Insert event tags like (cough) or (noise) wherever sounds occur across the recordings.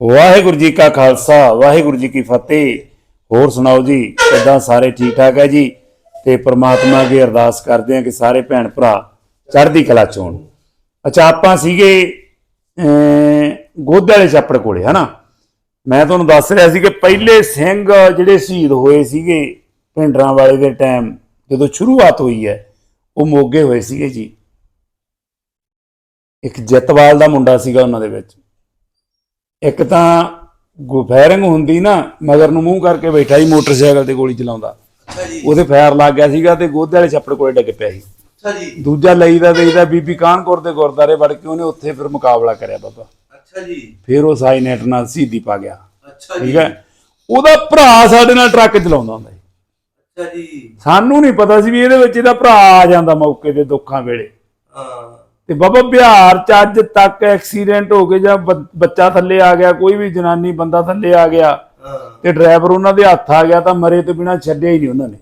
ਵਾਹਿਗੁਰੂ ਜੀ ਕਾ ਖਾਲਸਾ, ਵਾਹਿਗੁਰੂ ਜੀ ਕੀ ਫਤਿਹ। ਹੋਰ ਸੁਣਾਓ ਜੀ, ਕਿੱਦਾਂ ਸਾਰੇ ਠੀਕ ਠਾਕ ਹੈ ਜੀ? ਤੇ ਪ੍ਰਮਾਤਮਾ ਅੱਗੇ ਅਰਦਾਸ ਕਰਦੇ ਹਾਂ ਕਿ ਸਾਰੇ ਭੈਣ ਭਰਾ ਚੜ੍ਹਦੀ ਕਲਾ ਚੋਣ ਹੋਣ। ਅੱਛਾ, ਆਪਾਂ ਸੀਗੇ ਗੋਦ ਵਾਲੇ ਛੱਪੜ ਕੋਲੇ, ਹਨਾ? ਮੈਂ ਤੁਹਾਨੂੰ ਦੱਸ ਰਿਹਾ ਸੀ ਕਿ ਪਹਿਲੇ ਸਿੰਘ ਜਿਹੜੇ ਸ਼ਹੀਦ ਹੋਏ ਸੀਗੇ ਭਿੰਡਰਾਂ ਵਾਲੇ ਦੇ ਟਾਈਮ, ਜਦੋਂ ਸ਼ੁਰੂਆਤ ਹੋਈ ਹੈ, ਉਹ ਮੋਗੇ ਹੋਏ ਸੀਗੇ ਜੀ। ਇੱਕ ਜਤਵਾਲ ਦਾ ਮੁੰਡਾ ਸੀਗਾ ਉਹਨਾਂ ਦੇ ਵਿੱਚ। ਇੱਕ ਤਾਂ ਗੁਫੈਰਿੰਗ ਹੁੰਦੀ ਨਾ ਮਗਰ ਨੂੰ ਮੂੰਹ ਕਰਕੇ ਬੈਠਾ ਹੀ ਮੋਟਰਸਾਈਕਲ ਤੇ ਗੋਲੀ ਚਲਾਉਂਦਾ। ਅੱਛਾ ਜੀ। ਉਹਦੇ ਫਾਇਰ ਲੱਗ ਗਿਆ ਸੀਗਾ ਤੇ ਗੋਦੇ ਵਾਲੇ ਛੱਪੜ ਕੋਲੇ ਡਿੱਗ ਪਿਆ ਸੀ। ਅੱਛਾ ਜੀ। ਦੂਜਾ ਲਈਦਾ ਦੇਈਦਾ ਬੀਬੀ ਕਾਨਪੁਰ ਦੇ ਗੁਰਦਾਰੇ ਵੜ ਕੇ ਉਹਨੇ ਉੱਥੇ ਫਿਰ ਮੁਕਾਬਲਾ ਕਰਿਆ ਬਾਬਾ। ਅੱਛਾ ਜੀ। ਫਿਰ ਉਹ ਸਾਈਨੇਟ ਨਾਲ ਸ਼ਹੀਦੀ ਪਾ ਗਿਆ। ਅੱਛਾ ਜੀ। ਠੀਕ ਹੈ? ਉਹਦਾ ਭਰਾ ਸਾਡੇ ਨਾਲ ਟਰੱਕ ਚਲਾਉਂਦਾ ਹੁੰਦਾ ਸੀ। ਅੱਛਾ ਜੀ। ਸਾਨੂੰ ਨਹੀਂ ਪਤਾ ਸੀ ਵੀ ਇਹਦੇ ਵਿੱਚ ਇਹਦਾ ਭਰਾ ਆ ਜਾਂਦਾ ਮੌਕੇ ਤੇ ਦੁੱਖਾਂ ਵੇਲੇ। ਹਾਂ। ਤੇ ਬਾਬਾ ਬਿਹਾਰ ਚ ਅੱਜ ਤੱਕ ਐਕਸੀਡੈਂਟ ਹੋ ਗਏ ਜਾਂ ਬੱਚਾ ਥੱਲੇ ਆ ਗਿਆ ਕੋਈ ਵੀ ਜਨਾਨੀ ਬੰਦਾ ਥੱਲੇ ਆ ਗਿਆ ਤੇ ਡਰਾਈਵਰ ਉਹਨਾਂ ਦੇ ਹੱਥ ਆ ਗਿਆ ਤਾਂ ਮਰੇ ਤੋਂ ਬਿਨਾ ਛੱਡਿਆ ਹੀ ਨਹੀਂ ਉਹਨਾਂ ਨੇ।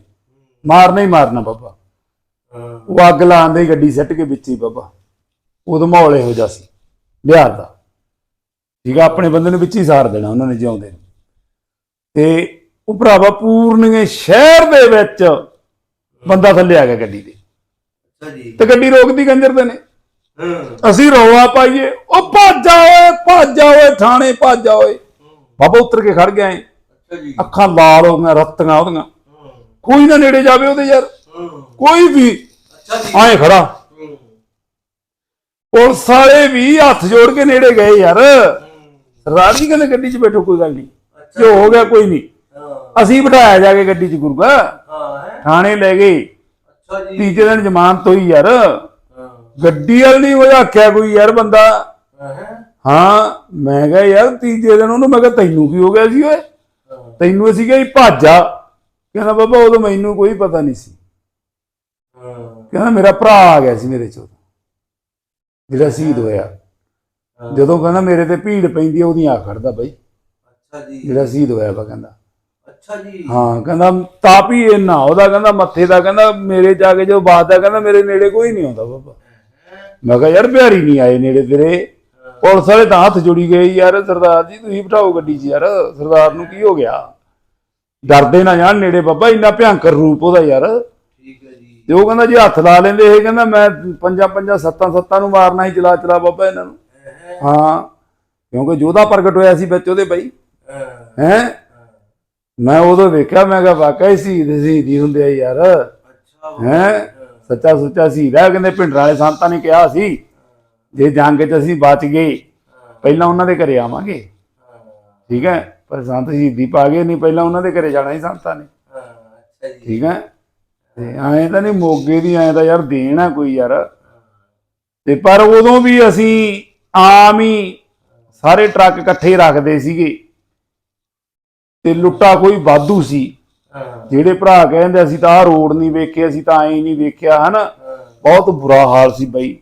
ਮਾਰਨਾ ਹੀ ਮਾਰਨਾ ਬਾਬਾ। ਉਹ ਅੱਗ ਲਾਉਂਦੇ ਗੱਡੀ ਸੱਟ ਕੇ ਵਿੱਚ ਹੀ ਬਾਬਾ। ਉਦੋਂ ਮਾਹੌਲ ਇਹੋ ਜਿਹਾ ਸੀ ਬਿਹਾਰ ਦਾ। ਠੀਕ ਆ ਆਪਣੇ ਬੰਦੇ ਨੂੰ ਵਿੱਚ ਹੀ ਸਾਰ ਦੇਣਾ ਉਹਨਾਂ ਨੇ ਜਿਉਂਦੇ ਨੂੰ। ਤੇ ਉਹ ਭਰਾਵਾ ਪੂਰਨਗੇ ਸ਼ਹਿਰ ਦੇ ਵਿੱਚ ਬੰਦਾ ਥੱਲੇ ਆ ਗਿਆ ਗੱਡੀ ਦੇ। ਅੱਛਾ ਜੀ। ਤੇ ਗੱਡੀ ਰੋਕਦੀ ਕੰਜਰ ਦੇ ਨੇ। ਅਸੀਂ ਰੋਵਾ ਪਾਈਏ। ਉਹ ਭੱਜ ਓਏ ਭੱਜ ਓਏ ਥਾਣੇ ਭੱਜ ਓਏ ਬਾਬਾ ਉੱਤਰ ਕੇ ਖੜ ਗਿਆ ਏ। ਅੱਛਾ ਜੀ। ਅੱਖਾਂ ਲਾਲ ਹੋ ਗਈਆਂ ਰੱਤੀਆਂ ਉਹਦੀਆਂ ਕੋਈ ਨਾ ਨੇੜੇ ਜਾਵੇ ਉਹਦੇ ਯਾਰ। ਕੋਈ ਵੀ। ਅੱਛਾ ਜੀ। ਆਏ ਖੜਾ। ਪੁਲਿਸ ਵਾਲੇ ਵੀ ਹੱਥ ਜੋੜ ਕੇ ਨੇੜੇ ਗਏ ਯਾਰ। ਸਰਦਾਰ ਜੀ ਕਹਿੰਦੇ ਗੱਡੀ 'ਚ ਬੈਠੋ ਕੋਈ ਗੱਲ ਨਹੀਂ। ਜੋ ਹੋ ਗਿਆ ਕੋਈ ਨਹੀਂ। ਅਸੀਂ ਬਿਠਾਇਆ ਜਾ ਕੇ ਗੱਡੀ 'ਚ ਗੁਰੂਗਾ ਹਾਂ ਹੈ। ਥਾਣੇ ਲੈ ਗਏ। ਅੱਛਾ ਜੀ। ਤੀਜੇ ਦਿਨ ਜ਼ਮਾਨਤ ਹੋਈ ਯਾਰ। ਗੱਡੀ ਵਾਲ ਨਹੀਂ ਹੋਇਆ ਆਖਿਆ ਕੋਈ ਯਾਰ ਬੰਦਾ। ਹੈ ਮੈਂ ਕਿਹਾ ਯਾਰ ਤੀਜੇ ਦਿਨ ਉਹਨੂੰ ਮੈਂ ਕਿਹਾ ਤੈਨੂੰ ਕੀ ਹੋ ਗਿਆ ਸੀ ਓਏ? ਤੈਨੂੰ ਅਸੀਂ ਕਿਹਾ ਭਾਜਾ। ਕਹਿੰਦਾ ਬਾਬਾ ਉਦੋਂ ਮੈਨੂੰ ਕੋਈ ਪਤਾ ਨਹੀਂ ਸੀ। ਕਹਿੰਦਾ ਮੇਰਾ ਭਰਾ ਆ ਗਿਆ ਸੀ ਮੇਰੇ ਚ ਜਿਹੜਾ ਸ਼ਹੀਦ ਹੋਇਆ। ਜਦੋਂ ਕਹਿੰਦਾ ਮੇਰੇ ਤੇ ਭੀੜ ਪੈਂਦੀ ਆ ਉਹਦੀ ਆ ਖੜਦਾ ਬਾਈ। ਅੱਛਾ ਜੀ। ਜਿਹੜਾ ਸ਼ਹੀਦ ਹੋਇਆ ਵਾ ਕਹਿੰਦਾ। ਅੱਛਾ ਜੀ। ਹਾਂ ਕਹਿੰਦਾ ਤਾਪ ਹੀ ਇੰਨਾ ਉਹਦਾ ਕਹਿੰਦਾ ਮੱਥੇ ਦਾ ਕਹਿੰਦਾ ਮੇਰੇ ਜਾ ਕੇ ਜੋ ਬਾਤ ਹੈ ਕਹਿੰਦਾ ਮੇਰੇ ਨੇੜੇ ਕੋਈ ਨਹੀਂ ਆਉਂਦਾ ਬਾਬਾ। ਮੈਂ ਕਿਹਾ ਯਾਰ ਬਿਹਾਰੀ ਨਹੀਂ ਆਏ ਨੇੜੇ ਤੇਰੇ। ਪੁਲਿਸ ਵਾਲੇ ਤਾਂ ਹੱਥ ਜੁੜੀ ਗਏ ਯਾਰ ਸਰਦਾਰ ਜੀ ਤੁਸੀਂ ਬਿਠਾਓ ਗੱਡੀ 'ਚ ਯਾਰ। ਸਰਦਾਰ ਨੂੰ ਕੀ ਹੋ ਗਿਆ? ਡਰਦੇ ਨਾ ਜਾਣ ਨੇੜੇ ਬਾਬਾ ਇੰਨਾ ਭਿਆੰਕਰ ਰੂਪ ਉਹਦਾ ਯਾਰ। ਠੀਕ ਹੈ ਜੀ। ਤੇ ਉਹ ਕਹਿੰਦਾ ਜੇ ਹੱਥ ਲਾ ਲੈਂਦੇ ਇਹ ਕਹਿੰਦਾ ਮੈਂ ਪੰਜਾਂ ਪੰਜਾਂ ਸੱਤਾਂ ਸੱਤਾਂ ਨੂੰ ਮਾਰਨਾ ਹੀ ਚਲਾ ਚਲਾ ਬਾਬਾ ਇਹਨਾਂ ਨੂੰ। ਹੈ? ਕਿਉਂਕਿ ਜੋਧਾ ਪ੍ਰਗਟ ਹੋਇਆ ਸੀ ਵਿੱਚ ਉਹਦੇ ਬਾਈ। ਹਾਂ। ਮੈਂ ਉਦੋਂ ਵੇਖਿਆ ਮੈਂ ਕਿਹਾ ਵਾਕਈ ਸੀ ਸ਼ਹੀਦੀ ਹੁੰਦੇ ਆ ਯਾਰ। ਅੱਛਾ ਹੈ? ਸੱਚਾ ਸੁੱਚਾ ਸ਼ਹੀਦ ਹੈ ਕਹਿੰਦੇ ਭਿੰਡਰਾਂ ਵਾਲੇ ਸੰਤਾਂ ਨੇ ਕਿਹਾ ਸੀ। ਜੇ ਜੰਗ 'ਚ ਅਸੀਂ ਬਚ ਗਏ, ਪਹਿਲਾਂ ਉਹਨਾਂ ਦੇ ਘਰੇ ਆਵਾਂਗੇ। ਠੀਕ ਹੈ? ਪਰ ਸੰਤ ਸ਼ਹੀਦੀ ਪਾ ਗਏ ਨਹੀਂ, ਪਹਿਲਾਂ ਉਹਨਾਂ ਦੇ ਘਰੇ ਜਾਣਾ ਹੀ ਸੰਤਾਂ ਨੇ। ਠੀਕ ਹੈ? ਤੇ ਐਂ ਤਾਂ ਨਹੀਂ ਮੋਗੇ ਦੀ ਐਂ ਤਾਂ ਯਾਰ ਦੇਣ ਆ ਕੋਈ ਯਾਰ। ਤੇ ਪਰ ਉਦੋਂ ਵੀ ਅਸੀਂ ਆਮ ਹੀ ਸਾਰੇ ਟਰੱਕ ਇਕੱਠੇ ਰੱਖਦੇ ਸੀਗੇ। ਤੇ ਲੁੱਟਾ ਕੋਈ ਵਾਧੂ ਸੀ। ਜਿਹੜੇ ਭਰਾ ਕਹਿੰਦੇ ਅਸੀਂ ਤਾਂ ਰੋਡ ਨਹੀਂ ਵੇਖਿਆ ਅਸੀਂ ਤਾਂ ਐਂ ਨਹੀਂ ਵੇਖਿਆ ਹਨਾ? ਬਹੁਤ ਬੁਰਾ ਹਾਲ ਸੀ ਬਈ।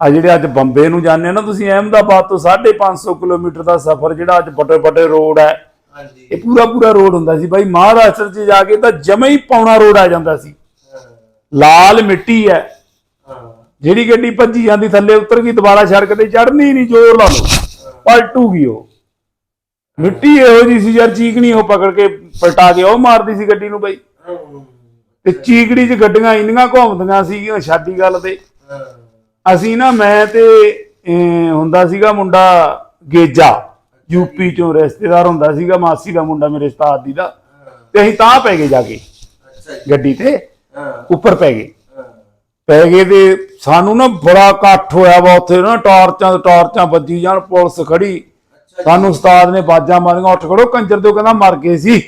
ਆ ਜਿਹੜੇ ਅੱਜ ਬੰਬੇ ਨੂੰ ਜਾਂਦੇ ਆ ਨਾ ਤੁਸੀਂ ਅਹਿਮਦਾਬਾਦ ਤੋਂ 550 ਕਿਲੋਮੀਟਰ ਦਾ ਸਫ਼ਰ ਜਿਹੜਾ ਅੱਜ ਵੱਡੇ ਵੱਡੇ ਰੋਡ ਹੈ ਹਾਂਜੀ। ਇਹ ਪੂਰਾ ਪੂਰਾ ਰੋਡ ਹੁੰਦਾ ਸੀ ਬਾਈ। ਮਹਾਰਾਸ਼ਟਰ 'ਚ ਜਾ ਕੇ ਤਾਂ ਜਮੇ ਹੀ ਪੌਣਾ ਰੋਡ ਆ ਜਾਂਦਾ ਸੀ। ਲਾਲ ਮਿੱਟੀ ਹੈ। ਹਾਂ। ਜਿਹੜੀ ਗੱਡੀ ਭੱਜੀ ਜਾਂਦੀ ਥੱਲੇ ਉਤਰ ਗਈ ਦੁਬਾਰਾ ਸੜਕ ਤੇ ਚੜਨੀ ਨਹੀਂ ਜ਼ੋਰ ਲਾ ਲਓ ਪਲਟੂਗੀ ਉਹ। ਮਿੱਟੀ ਇਹੋ ਜੀ ਸੀ ਯਾਰ ਚੀਕਣੀ ਉਹ ਪਕੜ ਕੇ ਪਲਟਾ ਕੇ ਉਹ ਮਾਰਦੀ ਸੀ ਗੱਡੀ ਨੂੰ ਬਾਈ। ਤੇ ਚੀਕੜੀ 'ਚ ਗੱਡੀਆਂ ਇੰਨੀਆਂ ਘੁੰਮਦੀਆਂ ਸੀਗੀਆਂ ਛਾਡੀ ਗੱਲ ਤੇ। ਅਸੀਂ ਨਾ, ਮੈਂ ਤੇ ਹੁੰਦਾ ਸੀਗਾ ਮੁੰਡਾ ਗੇਜਾ ਯੂਪੀ ਚੋਂ ਰਿਸ਼ਤੇਦਾਰ ਹੁੰਦਾ ਸੀਗਾ, ਮਾਸੀ ਦਾ ਮੁੰਡਾ ਮੇਰੇ ਉਸਤਾਦ ਦੀ ਦਾ। ਤੇ ਅਸੀਂ ਤਾਂ ਪੈ ਗਏ ਜਾ ਕੇ ਗੱਡੀ ਤੇ ਹਾਂ ਉੱਪਰ ਪੈ ਗਏ। ਪੈ ਗਏ ਤੇ ਸਾਨੂੰ ਨਾ ਬੜਾ ਇਕੱਠ ਹੋਇਆ ਵਾ ਉੱਥੇ ਨਾ, ਟਾਰਚਾਂ ਟਾਰਚਾਂ ਵੱਜੀ ਜਾਣ, ਪੁਲਿਸ ਖੜੀ। ਸਾਨੂੰ ਉਸਤਾਦ ਨੇ ਬਾਜਾਂ ਮਾਰੀਆਂ ਉੱਠ ਖੜੋ ਕੰਜਰ ਦੇ ਕਹਿੰਦਾ ਮਰ ਗਏ ਸੀ।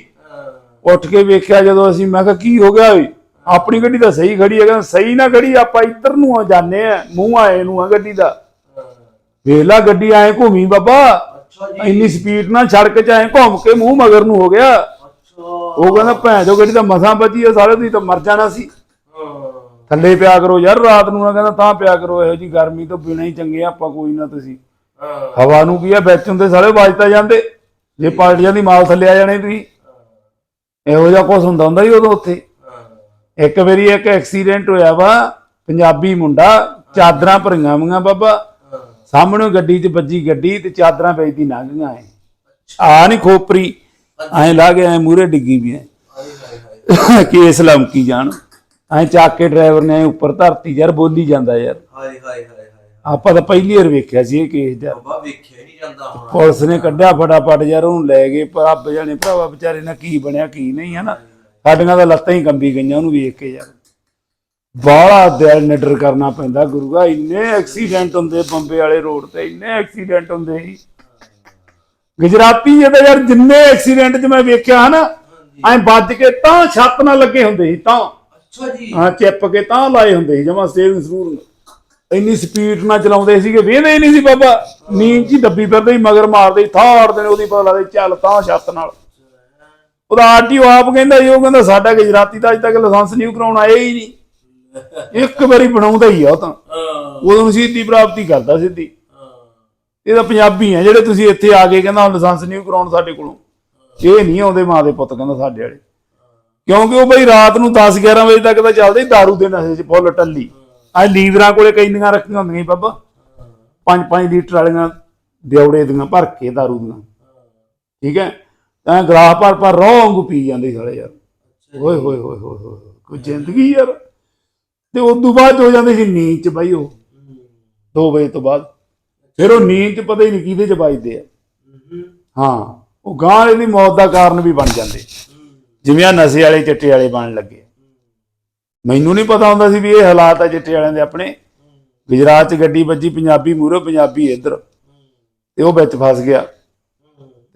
ਉੱਠ ਕੇ ਵੇਖਿਆ ਜਦੋਂ ਅਸੀਂ ਮੈਂ ਕਿਹਾ ਕੀ ਹੋ ਗਿਆ ਓਏ? ਆਪਣੀ ਗੱਡੀ ਤਾਂ ਸਹੀ ਖੜੀ ਹੈ ਕਹਿੰਦਾ ਸਹੀ ਨਾ ਖੜੀ ਆਪਾਂ ਇੱਧਰ ਨੂੰ ਆ ਜਾਂਦੇ ਆ ਮੂੰਹ ਆਏ ਨੂੰ ਆ ਗੱਡੀ ਦਾ। ਹਾਂ। ਵੇਖ ਲਾ ਗੱਡੀ ਐ ਘੁੰਮੀ ਬਾਬਾ। ਇੰਨੀ ਸਪੀਡ ਨਾਲ ਸੜਕ 'ਚ ਐ ਘੁੰਮ ਕੇ ਮੂੰਹ ਮਗਰ ਨੂੰ ਹੋ ਗਿਆ। ਉਹ ਕਹਿੰਦਾ ਭੈਣ ਜੋ ਗੱਡੀ ਤਾਂ ਮਸਾਂ ਬਚੀ ਆ ਸਾਰੇ ਤੁਸੀਂ ਤਾਂ ਮਰ ਜਾਣਾ ਸੀ। ਥੱਲੇ ਪਿਆ ਕਰੋ ਯਾਰ ਰਾਤ ਨੂੰ ਨਾ ਕਹਿੰਦਾ ਤਾਂ ਪਿਆ ਕਰੋ ਇਹੋ ਜੀ ਗਰਮੀ ਤੋਂ ਬਿਨਾਂ ਹੀ ਚੰਗੇ ਆਪਾਂ ਕੋਈ ਨਾ ਤੁਸੀਂ। ਹਵਾ ਨੂੰ ਕੀ ਆ ਵਿੱਚ ਹੁੰਦੇ ਸਾਰੇ ਵੱਜਤਾ ਜਾਂਦੇ। ਜੇ ਪਲਟ ਜਾਂਦੀ ਮਾਲ ਥੱਲੇ ਆ ਜਾਣੇ ਤੁਸੀਂ। ਇਹੋ ਜਿਹਾ ਕੁਝ ਹੁੰਦਾ ਹੁੰਦਾ ਹੀ ਉਦੋਂ ਉੱਥੇ। ਇੱਕ ਵਾਰੀ ਇੱਕ ਐਕਸੀਡੈਂਟ ਹੋਇਆ ਵਾ ਪੰਜਾਬੀ ਮੁੰਡਾ ਚਾਦਰਾਂ ਭਰੀਆਂ ਵੀਆਂ ਬਾਬਾ। ਸਾਹਮਣੇ ਗੱਡੀ 'ਚ ਵੱਜੀ ਗੱਡੀ ਤੇ ਚਾਦਰਾਂ ਵੇਚਦੀ ਲੰਘ ਗਈਆਂ ਐ ਆ ਨਹੀਂ ਖੋਪਰੀ ਐ ਲਾ ਕੇ ਐ ਮੂਰੇ ਡਿੱਗੀ ਵੀ ਐ। (laughs) ਕੇਸ ਲਮਕੀ ਜਾਣ। ਐ ਚੱਕ ਕੇ ਡਰਾਈਵਰ ਨੇ ਐਂ ਉੱਪਰ ਧਰਤੀ ਯਾਰ ਬੋਲੀ ਜਾਂਦਾ ਯਾਰ। ਹਾਏ ਹਾਏ ਹਾਏ। ਆਪਾਂ ਤਾਂ ਪਹਿਲੀ ਵਾਰ ਵੇਖਿਆ ਸੀ ਇਹ ਕੇਸ ਯਾਰ ਬਾਬਾ ਵੇਖਿਆ ਹੀ ਨਹੀਂ ਜਾਂਦਾ ਹੁਣ। ਪੁਲਿਸ ਨੇ ਕੱਢਿਆ ਫਟਾਫਟ ਯਾਰ ਉਹਨੂੰ ਲੈ ਗਏ ਪਰ ਰੱਬ ਜਾਣੇ ਭਰਾਵਾ ਵਿਚਾਰੇ ਨਾਲ ਕੀ ਬਣਿਆ ਕੀ ਨਹੀਂ ਹਨਾ? ਸਾਡੀਆਂ ਤਾਂ ਲੱਤਾਂ ਹੀ ਕੰਬੀ ਗਈਆਂ ਉਹਨੂੰ ਵੇਖ ਕੇ ਯਾਰ। ਬਾਹਲਾ ਦਿਲ ਨਿਡਰ ਕਰਨਾ ਪੈਂਦਾ ਗੁਰੂਆ ਇੰਨੇ ਐਕਸੀਡੈਂਟ ਹੁੰਦੇ ਬੰਬੇ ਵਾਲੇ ਰੋਡ ਤੇ ਇੰਨੇ ਐਕਸੀਡੈਂਟ ਹੁੰਦੇ ਸੀ। ਗੁਜਰਾਤੀ ਤਾਂ ਯਾਰ ਜਿੰਨੇ ਐਕਸੀਡੈਂਟ 'ਚ ਮੈਂ ਵੇਖਿਆ ਹਨਾ? ਐਂ ਵੱਜ ਕੇ ਤਾਂ ਛੱਤ ਨਾਲ ਲੱਗੇ ਹੁੰਦੇ ਸੀ ਤਾਂ। ਅੱਛਾ ਜੀ। ਹਾਂ ਚਿੱਪ ਕੇ ਤਾਂ ਲਾਏ ਹੁੰਦੇ ਸੀ ਜਮਾ ਸਟੇਰਿੰਗ ਸਰੂਰ ਇੰਨੀ ਸਪੀਡ ਨਾਲ ਚਲਾਉਂਦੇ ਸੀਗੇ ਵੇਹਦੇ ਹੀ ਨਹੀਂ ਸੀ ਬਾਬਾ। ਨੀਂਦ ਹੀ ਦੱਬੀ ਫਿਰਦੇ ਸੀ ਮਗਰ ਮਾਰਦੇ ਥਾੜਦੇ ਨੇ ਉਹਦੀ ਪਤਾ ਲੱਗਦਾ ਚੱਲ ਤਾਂ ਛੱਤ ਨਾਲ। ਉਹਦਾ ਆਰਟੀਓ ਆਪ ਕਹਿੰਦਾ ਸੀ ਉਹ ਕਹਿੰਦਾ ਸਾਡਾ ਗੁਜਰਾਤੀ ਦਾ ਅਜ ਤੱਕ ਲਾਇਸੈਂਸ ਨਹੀਂ ਕਰਾਉਣ ਆਇਆ ਹੀ ਨਹੀਂ। ਇੱਕ ਵਾਰੀ ਬਣਾਉਂਦਾ ਹੀ ਆ ਉਹ ਤਾਂ। ਉਦੋਂ ਸਿੱਧੀ ਪ੍ਰਾਪਤੀ ਕਰਦਾ ਸਿੱਧੀ। ਇਹ ਤਾਂ ਪੰਜਾਬੀ ਆ ਜਿਹੜੇ ਤੁਸੀਂ ਇੱਥੇ ਆ ਕੇ ਕਹਿੰਦਾ ਲਾਇਸੈਂਸ ਨਹੀਂ ਕਰਾਉਣ ਸਾਡੇ ਕੋਲੋਂ। ਇਹ ਨਹੀਂ ਆਉਂਦੇ ਮਾਂ ਦੇ ਪੁੱਤ ਕਹਿੰਦਾ ਸਾਡੇ ਵਾਲੇ। ਕਿਉਂਕਿ ਉਹ ਬਈ ਰਾਤ ਨੂੰ 10 11 ਵਜੇ ਤੱਕ ਤਾਂ ਚੱਲਦੇ ਦਾਰੂ ਦੇ ਨਸ਼ੇ 'ਚ ਫੁੱਲ ਟੱਲੀ। ਆ ਲੀਵਰਾਂ ਕੋਲੇ ਕਈਆਂ ਰੱਖੀਆਂ ਹੁੰਦੀਆਂ ਸੀ ਬਾਬਾ 5-5 ਲੀਟਰ ਵਾਲੀਆਂ ਦਿਉੜੇ ਦੀਆਂ ਭਰ ਕੇ ਦਾਰੂ ਦੀਆਂ। ਠੀਕ ਹੈ? ਤਾਂ ਗਲਾਸ ਭਰ ਭਰ ਰੋਂਗ ਪੀ ਜਾਂਦੇ ਸਾਲੇ ਯਾਰ। ਓਏ ਹੋਏ ਹੋਏ ਹੋਏ ਹੋਏ ਕੋਈ ਜ਼ਿੰਦਗੀ ਯਾਰ। ਤੇ ਉਸ ਤੋਂ ਬਾਅਦ ਹੋ ਜਾਂਦੇ ਸੀ ਨੀਂਦ 'ਚ ਬਾਈ ਉਹ। 2 ਵਜੇ ਤੋਂ ਬਾਅਦ। ਫਿਰ ਉਹ ਨੀਂਦ 'ਚ ਪਤਾ ਹੀ ਨਹੀਂ ਕਿਹਦੇ 'ਚ ਵੱਜਦੇ ਆ। ਹਾਂ। ਉਹ ਗਾਂ ਇਹਦੀ ਮੌਤ ਦਾ ਕਾਰਨ ਵੀ ਬਣ ਜਾਂਦੇ। ਜਿਵੇਂ ਆ ਨਸ਼ੇ ਵਾਲੇ ਚਿੱਟੇ ਵਾਲੇ ਬਣਨ ਲੱਗੇ। ਮੈਨੂੰ ਨਹੀਂ ਪਤਾ ਹੁੰਦਾ ਸੀ ਵੀ ਇਹ ਹਾਲਾਤ ਆ ਚਿੱਟੇ ਵਾਲਿਆਂ ਦੇ ਆਪਣੇ। ਗੁਜਰਾਤ 'ਚ ਗੱਡੀ ਵੱਜੀ ਪੰਜਾਬੀ ਮੂਹਰੋਂ ਪੰਜਾਬੀ ਇੱਧਰ। ਤੇ ਉਹ ਵਿੱਚ ਫਸ ਗਿਆ।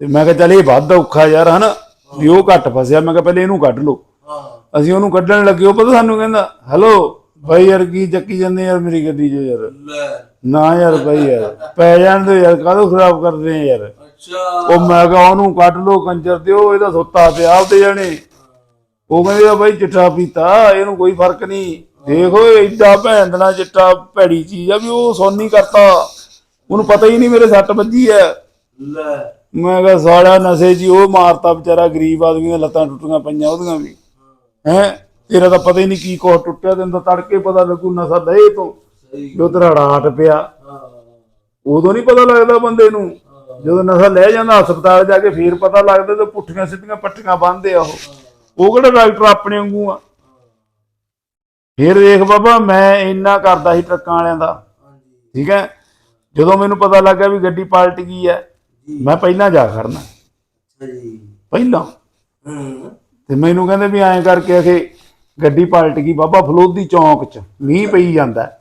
ਤੇ ਮੈਂ ਕਿਹਾ ਚੱਲ ਇਹ ਵੱਧ ਔਖਾ ਯਾਰ ਹਨਾ? ਵੀ ਉਹ ਘੱਟ ਫਸਿਆ। ਮੈਂ ਕਿਹਾ ਪਹਿਲੇ ਇਹਨੂੰ ਕੱਢ ਲਓ। ਅਸੀਂ ਉਹਨੂੰ ਕੱਢਣ ਲੱਗੇ ਉਹ ਪਤਾ ਸਾਨੂੰ ਕਹਿੰਦਾ ਹੈਲੋ ਬਾਈ ਯਾਰ ਕੀ ਚੱਕੀ ਜਾਂਦੇ ਯਾਰ ਮੇਰੀ ਗੱਡੀ 'ਚ ਯਾਰ? ਨਾ ਯਾਰ ਬਾਈ ਯਾਰ ਪੈ ਜਾਣ ਦੇ ਯਾਰ ਕਾਹਦੋਂ ਖਰਾਬ ਕਰਦੇ ਆ ਯਾਰ? ਅੱਛਾ। ਉਹ ਮੈਂ ਕਿਹਾ ਉਹਨੂੰ ਕੱਢ ਲੋ ਕੰਜਰ ਤੇ ਉਹ ਇਹਦਾ ਸੁੱਤਾ ਪਿਆ ਆਪਦੇ ਜਾਣੇ। ਉਹ ਕਹਿੰਦੇ ਆ ਬਾਈ ਚਿੱਟਾ ਪੀਤਾ ਇਹਨੂੰ ਕੋਈ ਫ਼ਰਕ ਨਹੀਂ। ਦੇਖੋ ਏਡਾ ਭੈਂਦਣਾ ਚਿੱਟਾ ਭੈੜੀ ਚੀਜ਼ ਆ ਵੀ ਉਹ ਸੋਨੀ ਕਰਤਾ। ਉਹਨੂੰ ਪਤਾ ਹੀ ਨਹੀਂ ਮੇਰੇ ਸੱਟ ਵੱਜੀ ਐ। ਲੈ। ਮੈਂ ਕਿਹਾ ਸਾਲਾ ਨਸ਼ੇ ਜੀ ਉਹ ਮਾਰਤਾ ਵਿਚਾਰਾ ਗਰੀਬ ਆਦਮੀ ਦੀਆਂ ਲੱਤਾਂ ਟੁੱਟੀਆਂ ਪਈਆਂ ਉਹਦੀਆਂ ਵੀ। ਹੈ? ਤੇਰਾ ਤਾਂ ਪਤਾ ਹੀ ਨਹੀਂ ਕੀ ਕੋਹ ਟੁੱਟਿਆ ਤੈਨੂੰ ਤਾਂ ਤੜਕੇ ਪਤਾ ਲੱਗੂ ਨਸ਼ਾ ਦਏ ਤੋਂ। ਸਹੀ ਜੋ ਤੇਰਾ ਰਾਟ ਪਿਆ ਉਦੋਂ ਨਹੀਂ ਪਤਾ ਲੱਗਦਾ ਬੰਦੇ ਨੂੰ। ਜਦੋਂ ਨਸ਼ਾ ਲੈ ਜਾਂਦਾ ਹਸਪਤਾਲ ਜਾ ਕੇ ਫੇਰ ਪਤਾ ਲੱਗਦਾ ਤੇ ਪੁੱਠੀਆਂ ਸਿੱਧੀਆਂ ਪੱਟੀਆਂ ਬੰਨਦੇ ਆ ਉਹ। ਉਹ ਕਿਹੜਾ ਡਾਕਟਰ ਆਪਣੇ ਵਾਂਗੂ ਆ? ਫੇਰ ਦੇਖ ਬਾਬਾ ਮੈਂ ਇੰਨਾ ਕਰਦਾ ਸੀ ਟਰੱਕਾਂ ਵਾਲਿਆਂ ਦਾ। ਠੀਕ ਹੈ? ਜਦੋਂ ਮੈਨੂੰ ਪਤਾ ਲੱਗਾ ਵੀ ਗੱਡੀ ਪਲਟ ਗਈ ਹੈ ਮੈਂ ਪਹਿਲਾਂ ਜਾ ਖੜਨਾ। ਪਹਿਲਾਂ। ਤੇ ਮੈਨੂੰ ਕਹਿੰਦੇ ਵੀ ਐਂ ਕਰਕੇ ਅਖੇ ਗੱਡੀ ਪਲਟ ਗਈ ਬਾਬਾ ਫਲੋਦੀ ਚੌਂਕ 'ਚ ਮੀਂਹ ਪਈ ਜਾਂਦਾ।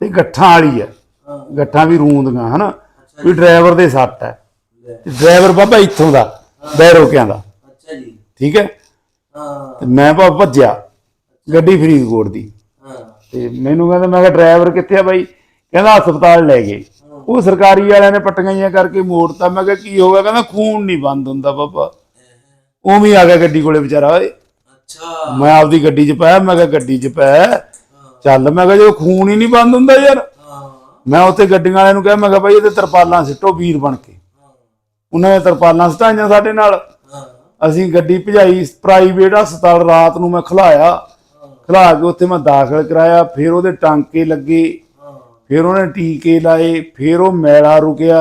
ਤੇ ਗੱਠਾਂ ਵਾਲੀ ਹੈ। ਗੱਠਾਂ ਵੀ ਰੂੰਦੀਆਂ ਹਨਾ? ਵੀ ਡਰਾਈਵਰ ਦੇ ਸੱਟ ਹੈ। ਡਰਾਈਵਰ ਬਾਬਾ ਇੱਥੋਂ ਦਾ ਬੈਰੋਕਿਆਂ ਦਾ। ਅੱਛਾ ਜੀ। ਠੀਕ ਹੈ? ਹਾਂ। ਤੇ ਮੈਂ ਭਾ ਭੱਜਿਆ ਗੱਡੀ ਫਰੀਦਕੋਟ ਦੀ। ਹਾਂ। ਤੇ ਮੈਨੂੰ ਕਹਿੰਦਾ ਮੈਂ ਕਿਹਾ ਡਰਾਈਵਰ ਕਿੱਥੇ ਆ ਬਾਈ? ਕਹਿੰਦਾ ਹਸਪਤਾਲ ਲੈ ਗਏ। ਉਹ ਸਰਕਾਰੀ ਵਾਲਿਆਂ ਨੇ ਪੱਟੀਆਂ ਜਿਹੀਆਂ ਕਰਕੇ ਮੋੜਤਾ। ਮੈਂ ਕਿਹਾ ਕੀ ਹੋ ਗਿਆ? ਕਹਿੰਦਾ ਖੂਨ ਨਹੀਂ ਬੰਦ ਹੁੰਦਾ ਬਾਬਾ। ਉਵੇਂ ਆ ਗਿਆ ਗੱਡੀ ਕੋਲੇ ਵਿਚਾਰਾ। ਓਏ ਅੱਛਾ। ਮੈਂ ਆਪਦੀ ਗੱਡੀ 'ਚ ਪਾਇਆ ਮੈਂ ਕਿਹਾ ਗੱਡੀ 'ਚ ਪੈ। ਚੱਲ। ਮੈਂ ਕਿਹਾ ਜਦੋਂ ਖੂਨ ਹੀ ਨਹੀਂ ਬੰਦ ਹੁੰਦਾ ਯਾਰ। ਮੈਂ ਉੱਥੇ ਗੱਡੀਆਂ ਵਾਲਿਆਂ ਨੂੰ ਕਿਹਾ ਮੈਂ ਕਿਹਾ ਬਾਈ ਇਹਦੇ ਤਰਪਾਲਾਂ ਸਿੱਟੋ ਵੀਰ ਬਣ ਕੇ। ਉਹਨਾਂ ਨੇ ਤਰਪਾਲਾਂ ਸਟਾਈਆਂ ਸਾਡੇ ਨਾਲ। ਹਾਂ ਅਸੀਂ ਗੱਡੀ ਭਜਾਈ ਪ੍ਰਾਈਵੇਟ ਹਸਪਤਾਲ ਰਾਤ ਨੂੰ ਮੈਂ ਖਲਾਇਆ। ਖਲਾ ਕੇ ਉੱਥੇ ਮੈਂ ਦਾਖਲ ਕਰਾਇਆ ਫਿਰ ਉਹਦੇ ਟਾਂਕੇ ਲੱਗੇ ਫਿਰ ਉਹਨੇ ਟੀਕੇ ਲਾਏ ਫਿਰ ਉਹ ਮੈਲਾ ਰੁਕਿਆ।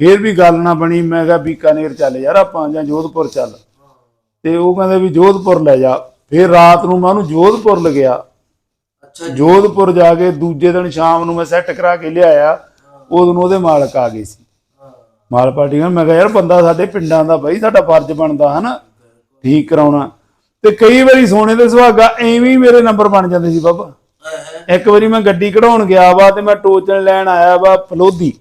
ਫਿਰ ਵੀ ਗੱਲ ਨਾ ਬਣੀ ਮੈਂ ਕਿਹਾ ਬੀਕਾਨੇਰ ਚੱਲ ਯਾਰ ਆਪਾਂ ਜਾਂ ਜੋਧਪੁਰ ਚੱਲ। ਤੇ ਉਹ ਕਹਿੰਦੇ ਵੀ ਜੋਧਪੁਰ ਲੈ ਜਾ। ਫਿਰ ਰਾਤ ਨੂੰ ਮੈਂ ਉਹਨੂੰ ਜੋਧਪੁਰ ਲਗਿਆ ਅੱਛਾ ਜੋਧਪੁਰ ਜਾ ਕੇ ਦੂਜੇ ਦਿਨ ਸ਼ਾਮ ਨੂੰ ਮੈਂ ਸੈੱਟ ਕਰਾ ਕੇ ਲਿਆਇਆ। ਉਦੋਂ ਉਹਦੇ ਮਾਲਕ ਆ ਗਏ ਸੀ। ਮਾਲ ਪਾਰਟੀ ਨਾਲ। ਮੈਂ ਕਿਹਾ ਯਾਰ ਬੰਦਾ ਸਾਡੇ ਪਿੰਡਾਂ ਦਾ ਬਾਈ ਸਾਡਾ ਫਰਜ਼ ਬਣਦਾ ਹਨਾ? ਠੀਕ ਕਰਾਉਣਾ। ਤੇ ਕਈ ਵਾਰੀ ਸੋਨੇ ਦੇ ਸੁਹਾਗਾ ਐਵੇਂ ਹੀ ਮੇਰੇ ਨੰਬਰ ਬਣ ਜਾਂਦੇ ਸੀ ਬਾਬਾ। ਇੱਕ ਵਾਰੀ ਮੈਂ ਗੱਡੀ ਕਢਾਉਣ ਗਿਆ ਵਾ ਤੇ ਮੈਂ ਟੋਚਨ ਲੈਣ ਆਇਆ ਵਾ ਫਲੋਦੀ।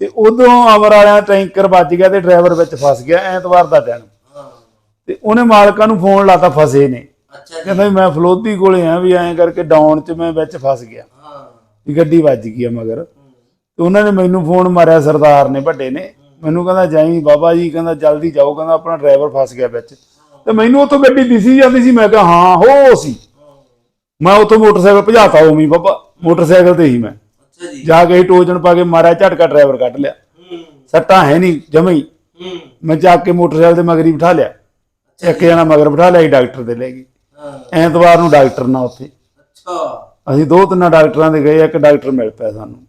ਤੇ ਉਦੋਂ ਅਮਰ ਵਾਲਿਆਂ ਟੈਂਕਰ ਵੱਜ ਗਿਆ ਤੇ ਡਰਾਈਵਰ ਵਿੱਚ ਫਸ ਗਿਆ ਐਤਵਾਰ ਦਾ ਦਿਨ। ਤੇ ਉਹਨੇ ਮਾਲਕਾਂ ਨੂੰ ਫੋਨ ਲਾਤਾ ਫਸੇ ਨੇ। ਕਹਿੰਦਾ ਮੈਂ ਫਲੋਦੀ ਕੋਲੇ ਆ ਵੀ ਐਂ ਕਰਕੇ ਡਾਊਨ 'ਚ ਮੈਂ ਵਿੱਚ ਫਸ ਗਿਆ। ਹਾਂ। ਵੀ ਗੱਡੀ ਵੱਜ ਗਈ ਆ ਮਗਰ। ਤੇ ਉਹਨਾਂ ਨੇ ਮੈਨੂੰ ਫੋਨ ਮਾਰਿਆ ਸਰਦਾਰ ਨੇ ਵੱਡੇ ਨੇ। ਮੈਨੂੰ ਕਹਿੰਦਾ ਜਾਈ ਬਾਬਾ ਜੀ ਕਹਿੰਦਾ ਜਲਦੀ ਜਾਓ ਕਹਿੰਦਾ ਆਪਣਾ ਡਰਾਈਵਰ ਫਸ ਗਿਆ ਵਿੱਚ। ਤੇ ਮੈਨੂੰ ਉੱਥੋਂ ਗੱਡੀ ਦਿਸੀ ਜਾਂਦੀ ਸੀ ਮੈਂ ਕਿਹਾ ਹਾਂ ਹੋ ਸੀ। ਮੈਂ ਉੱਥੋਂ ਮੋਟਰਸਾਈਕਲ ਭਜਾਤਾ ਉਮੀ ਬਾਬਾ ਮੋਟਰਸਾਈਕਲ ਤੇ ਹੀ ਮੈਂ। ਅੱਛਾ ਜੀ। ਜਾ ਕੇ ਹੀ ਟੋਜਨ ਪਾ ਕੇ ਮਾਰਿਆ ਝਟਕਾ ਡਰਾਈਵਰ ਕੱਢ ਲਿਆ। ਸੱਟਾਂ ਹੈ ਨਹੀਂ ਜਮਈ ਮੈਂ ਜਾ ਕੇ ਮੋਟਰਸਾਈਕਲ ਤੇ ਮਗਰੀ ਬਿਠਾ ਲਿਆ। ਇੱਕ ਜਣਾ ਮਗਰ ਬਿਠਾ ਲਿਆ ਡਾਕਟਰ ਦੇ ਲੈ ਗਈ ਐਤਵਾਰ ਨੂੰ ਡਾਕਟਰ ਨਾਲ ਉੱਥੇ। ਅੱਛਾ। ਅਸੀਂ ਦੋ ਤਿੰਨ ਡਾਕਟਰਾਂ ਦੇ ਗਏ ਇੱਕ ਡਾਕਟਰ ਮਿਲ ਪਿਆ ਸਾਨੂੰ।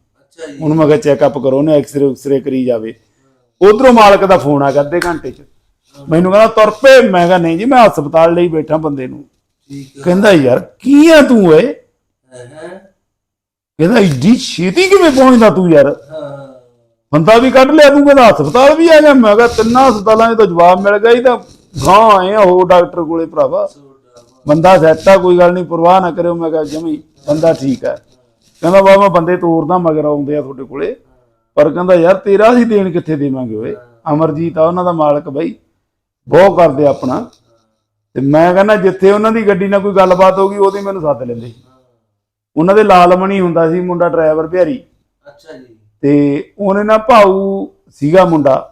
ਉਹਨੂੰ ਮੈਂ ਕਿਹਾ ਚੈੱਕਅਪ ਕਰੋ ਉਹਨੇ ਐਕਸਰੇ ਉਕਸਰੇ ਕਰੀ ਜਾਵੇ। ਉਧਰੋਂ ਮਾਲਕ ਦਾ ਫੋਨ ਆ ਗਿਆ ਅੱਧੇ ਘੰਟੇ ਚ। ਮੈਨੂੰ ਕਹਿੰਦਾ ਤੁਰ ਪਏ। ਮੈਂ ਕਿਹਾ ਨਹੀਂ ਜੀ ਮੈਂ ਹਸਪਤਾਲ ਲਈ ਬੈਠਾ ਬੰਦੇ ਨੂੰ। ਠੀਕ ਹੈ ਕਹਿੰਦਾ ਯਾਰ ਕੀ ਆ ਤੂੰ ਓਏ? ਹਾਂ? ਕਹਿੰਦਾ ਇੱਡੀ ਛੇਤੀ ਕਿਵੇਂ ਪਹੁੰਚਦਾ ਤੂੰ ਯਾਰ? ਹਾਂ। ਬੰਦਾ ਵੀ ਕੱਢ ਲਿਆ ਤੂੰ ਕਹਿੰਦਾ ਹਸਪਤਾਲ ਵੀ ਆ ਗਿਆ ਮੈਂ ਕਿਹਾ ਤਿੰਨਾਂ ਹਸਪਤਾਲਾਂ 'ਚ ਤਾਂ ਜਵਾਬ ਮਿਲ ਗਿਆ ਹੀ ਤਾਂ ਗਾਂ ਆਏ ਆ ਹੋਰ ਡਾਕਟਰ ਕੋਲੇ ਭਰਾਵਾ। ਬੰਦਾ ਸੈੱਟ ਆ ਕੋਈ ਗੱਲ ਨਹੀਂ ਪਰਵਾਹ ਨਾ ਕਰਿਓ। ਮੈਂ ਕਿਹਾ ਜਮੀ ਬੰਦਾ ਠੀਕ ਹੈ ਕਹਿੰਦਾ ਬਾ ਮੈਂ ਬੰਦੇ ਤੋਰਦਾ ਮਗਰ ਆਉਂਦੇ ਆ ਤੁਹਾਡੇ ਕੋਲੇ। ਪਰ ਕਹਿੰਦਾ ਯਾਰ ਤੇਰਾ ਅਸੀਂ ਦੇਣ ਕਿੱਥੇ ਦੇਵਾਂਗੇ ਓਏ? ਅਮਰਜੀਤ ਆ ਉਹਨਾਂ ਦਾ ਮਾਲਕ ਬਾਈ। ਬਹੁਤ ਕਰਦੇ ਆਪਣਾ। ਤੇ ਮੈਂ ਕਹਿੰਦਾ ਜਿੱਥੇ ਉਹਨਾਂ ਦੀ ਗੱਡੀ ਨਾਲ ਕੋਈ ਗੱਲਬਾਤ ਹੋ ਗਈ ਉਹਦੀ ਮੈਨੂੰ ਸੱਦ ਲੈਂਦੇ। ਉਹਨਾਂ ਦੇ ਲਾਲਮਣੀ ਹੁੰਦਾ ਸੀ ਮੁੰਡਾ ਡਰਾਈਵਰ ਬਿਹਾਰੀ। ਅੱਛਾ ਜੀ। ਤੇ ਉਹਨੇ ਨਾ ਭਾਊ ਸੀਗਾ ਮੁੰਡਾ।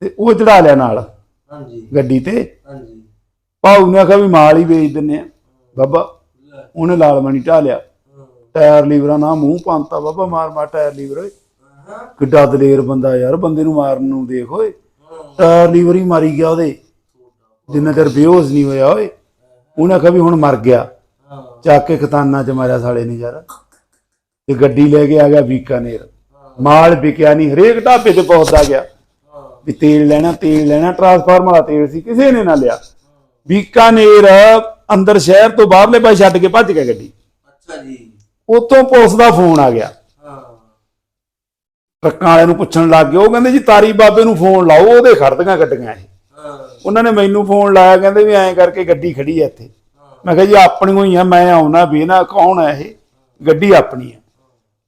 ਤੇ ਉਹ ਚੜਾ ਲਿਆ ਨਾਲ ਹਾਂਜੀ। ਗੱਡੀ ਤੇ। ਹਾਂਜੀ। ਭਾਊ ਨੇ ਆਖਿਆ ਵੀ ਮਾਲ ਹੀ ਵੇਚ ਦਿੰਨੇ ਆ। ਬਾਬਾ ਉਹਨੇ ਲਾਲਮਣੀ ਢਾ ਲਿਆ। ਟਾਇਰ ਲੀਵਰਾਂ ਨਾਲ ਮੂੰਹ ਪੰਤਾ ਬਾਬਾ ਮਾਰ ਮਾਰ ਟਾਇਰ ਲੀਵਰ ਓਏ। ਕਿੱਡਾ ਦਲੇਰ ਬੰਦਾ ਯਾਰ, ਬੰਦੇ ਨੂੰ ਮਾਰਨ ਨੂੰ ਦੇਖ ਓਏ। ਟਾਇਰ ਲੀਵਰ ਹੀ ਮਾਰੀ ਗਿਆ ਉਹਦੇ। ਜਿੰਨਾ ਚਿਰ ਬੇਹੋਸ਼ ਨਹੀਂ ਹੋਇਆ ਓਏ। ਉਹਨੇ ਆਖਿਆ ਵੀ ਹੁਣ ਮਰ ਗਿਆ। ਚੱਕ ਕੇ ਖਤਾਨਾ ਚ ਮਾਰਿਆ ਸਾਲੇ ਨੇ ਯਾਰ। ਤੇ ਗੱਡੀ ਲੈ ਕੇ ਆ ਗਿਆ ਬੀਕਾਨੇਰ। ਮਾਲ ਵਿਕਿਆ ਨਹੀਂ, ਹਰੇਕ ਢਾਬੇ ਤੇ ਪਹੁੰਚਦਾ ਗਿਆ। ਵੀ ਤੇਲ ਲੈਣਾ ਤੇਲ ਲੈਣਾ, ਟਰਾਂਸਫਾਰਮਰ ਵਾਲਾ ਤੇਲ ਸੀ, ਕਿਸੇ ਨੇ ਨਾ ਲਿਆ। ਬੀਕਾਨੇਰ ਅੰਦਰ ਸ਼ਹਿਰ ਤੋਂ ਬਾਹਰਲੇ ਪਾਸੇ ਛੱਡ ਕੇ ਭੱਜ ਗਿਆ ਗੱਡੀ। ਅੱਛਾ ਜੀ। ਉੱਥੋਂ ਪੁਲਿਸ ਦਾ ਫੋਨ ਆ ਗਿਆ। ਹਾਂ। ਟਰੱਕਾਂ ਵਾਲਿਆਂ ਨੂੰ ਪੁੱਛਣ ਲੱਗ ਗਏ। ਉਹ ਕਹਿੰਦੇ ਜੀ ਤਾਰੀ ਬਾਬੇ ਨੂੰ ਫੋਨ ਲਾਓ ਉਹਦੇ ਖੜਦੀਆਂ ਗੱਡੀਆਂ ਇਹ। ਹਾਂ। ਉਹਨਾਂ ਨੇ ਮੈਨੂੰ ਫੋਨ ਲਾਇਆ ਕਹਿੰਦੇ ਵੀ ਐਂ ਕਰਕੇ ਗੱਡੀ ਖੜੀ ਐ ਇੱਥੇ। ਮੈਂ ਕਿਹਾ ਜੀ ਆਪਣੀ ਹੀ ਆ ਮੈਂ ਆਉਣਾ ਵੀ ਨਾ ਕੌਣ ਹੈ ਇਹ? ਗੱਡੀ ਆਪਣੀ ਆ।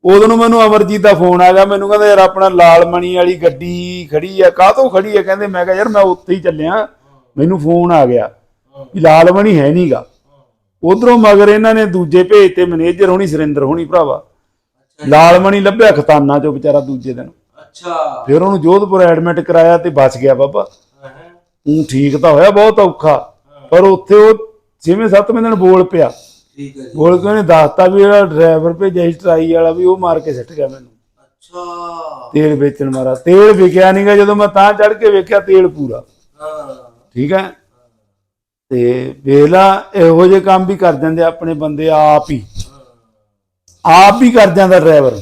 ਉਦੋਂ ਨੂੰ ਮੈਨੂੰ ਅਮਰਜੀਤ ਦਾ ਫੋਨ ਆ ਗਿਆ। ਮੈਨੂੰ ਕਹਿੰਦਾ ਯਾਰ ਆਪਣਾ ਲਾਲ ਮਣੀ ਵਾਲੀ ਗੱਡੀ ਖੜੀ ਆ। ਕਾਹਤੋਂ ਖੜੀ ਆ? ਕਹਿੰਦੇ ਮੈਂ ਕਿਹਾ ਯਾਰ ਮੈਂ ਉੱਥੇ ਹੀ ਚੱਲਿਆ। ਮੈਨੂੰ ਫੋਨ ਆ ਗਿਆ ਵੀ ਲਾਲ ਮਣੀ ਹੈ ਨਹੀਂਗਾ ਉਧਰੋਂ ਮਗਰ ਇਹਨਾਂ ਨੇ ਦੂਜੇ ਭੇਜ ਤੇ ਮੈਨੇਜਰ ਹੋਣੀ ਸੁਰਿੰਦਰ ਹੋਣੀ ਭਰਾਵਾ। ਲਾਲ ਮਣੀ ਲੱਭਿਆ ਖਤਾਨਾ ਚੋਂ ਵਿਚਾਰਾ ਦੂਜੇ ਦਿਨ। ਅੱਛਾ। ਫਿਰ ਉਹਨੂੰ ਜੋਧਪੁਰ ਐਡਮਿਟ ਕਰਾਇਆ ਤੇ ਬਚ ਗਿਆ ਬਾਬਾ। ਹਾਂ ਉਹ ਠੀਕ ਤਾਂ ਹੋਇਆ ਬਹੁਤ ਔਖਾ। ਪਰ ਉੱਥੇ ਉਹ ਛੇਵੇਂ ਸੱਤਵੇਂ ਦਿਨ ਬੋਲ ਪਿਆ। ਠੀਕ ਹੈ ਜੀ। ਬੋਲ ਕੇ ਉਹਨੇ ਦੱਸਤਾ ਵੀ ਜਿਹੜਾ ਡਰਾਈਵਰ ਭੇਜਿਆ ਸੀ ਟਰਾਈ ਵਾਲਾ ਵੀ ਉਹ ਮਾਰ ਕੇ ਸਿੱਟ ਗਿਆ ਮੈਨੂੰ। ਅੱਛਾ। ਤੇਲ ਵੇਚਣ ਮਾਰਾ ਤੇਲ ਵਿਕਿਆ ਨਹੀਂਗਾ ਜਦੋਂ ਮੈਂ ਤਾਂ ਚੜ ਕੇ ਵੇਖਿਆ ਤੇਲ ਪੂਰਾ। ਹਾਂ। ਠੀਕ ਹੈ? ਤੇ ਵੇਲਾ ਇਹੋ ਜਿਹੇ ਕੰਮ ਵੀ ਕਰ ਜਾਂਦੇ ਆਪਣੇ ਬੰਦੇ ਆਪ ਹੀ। ਆਪ ਹੀ ਕਰ ਜਾਂਦਾ ਡਰਾਈਵਰ।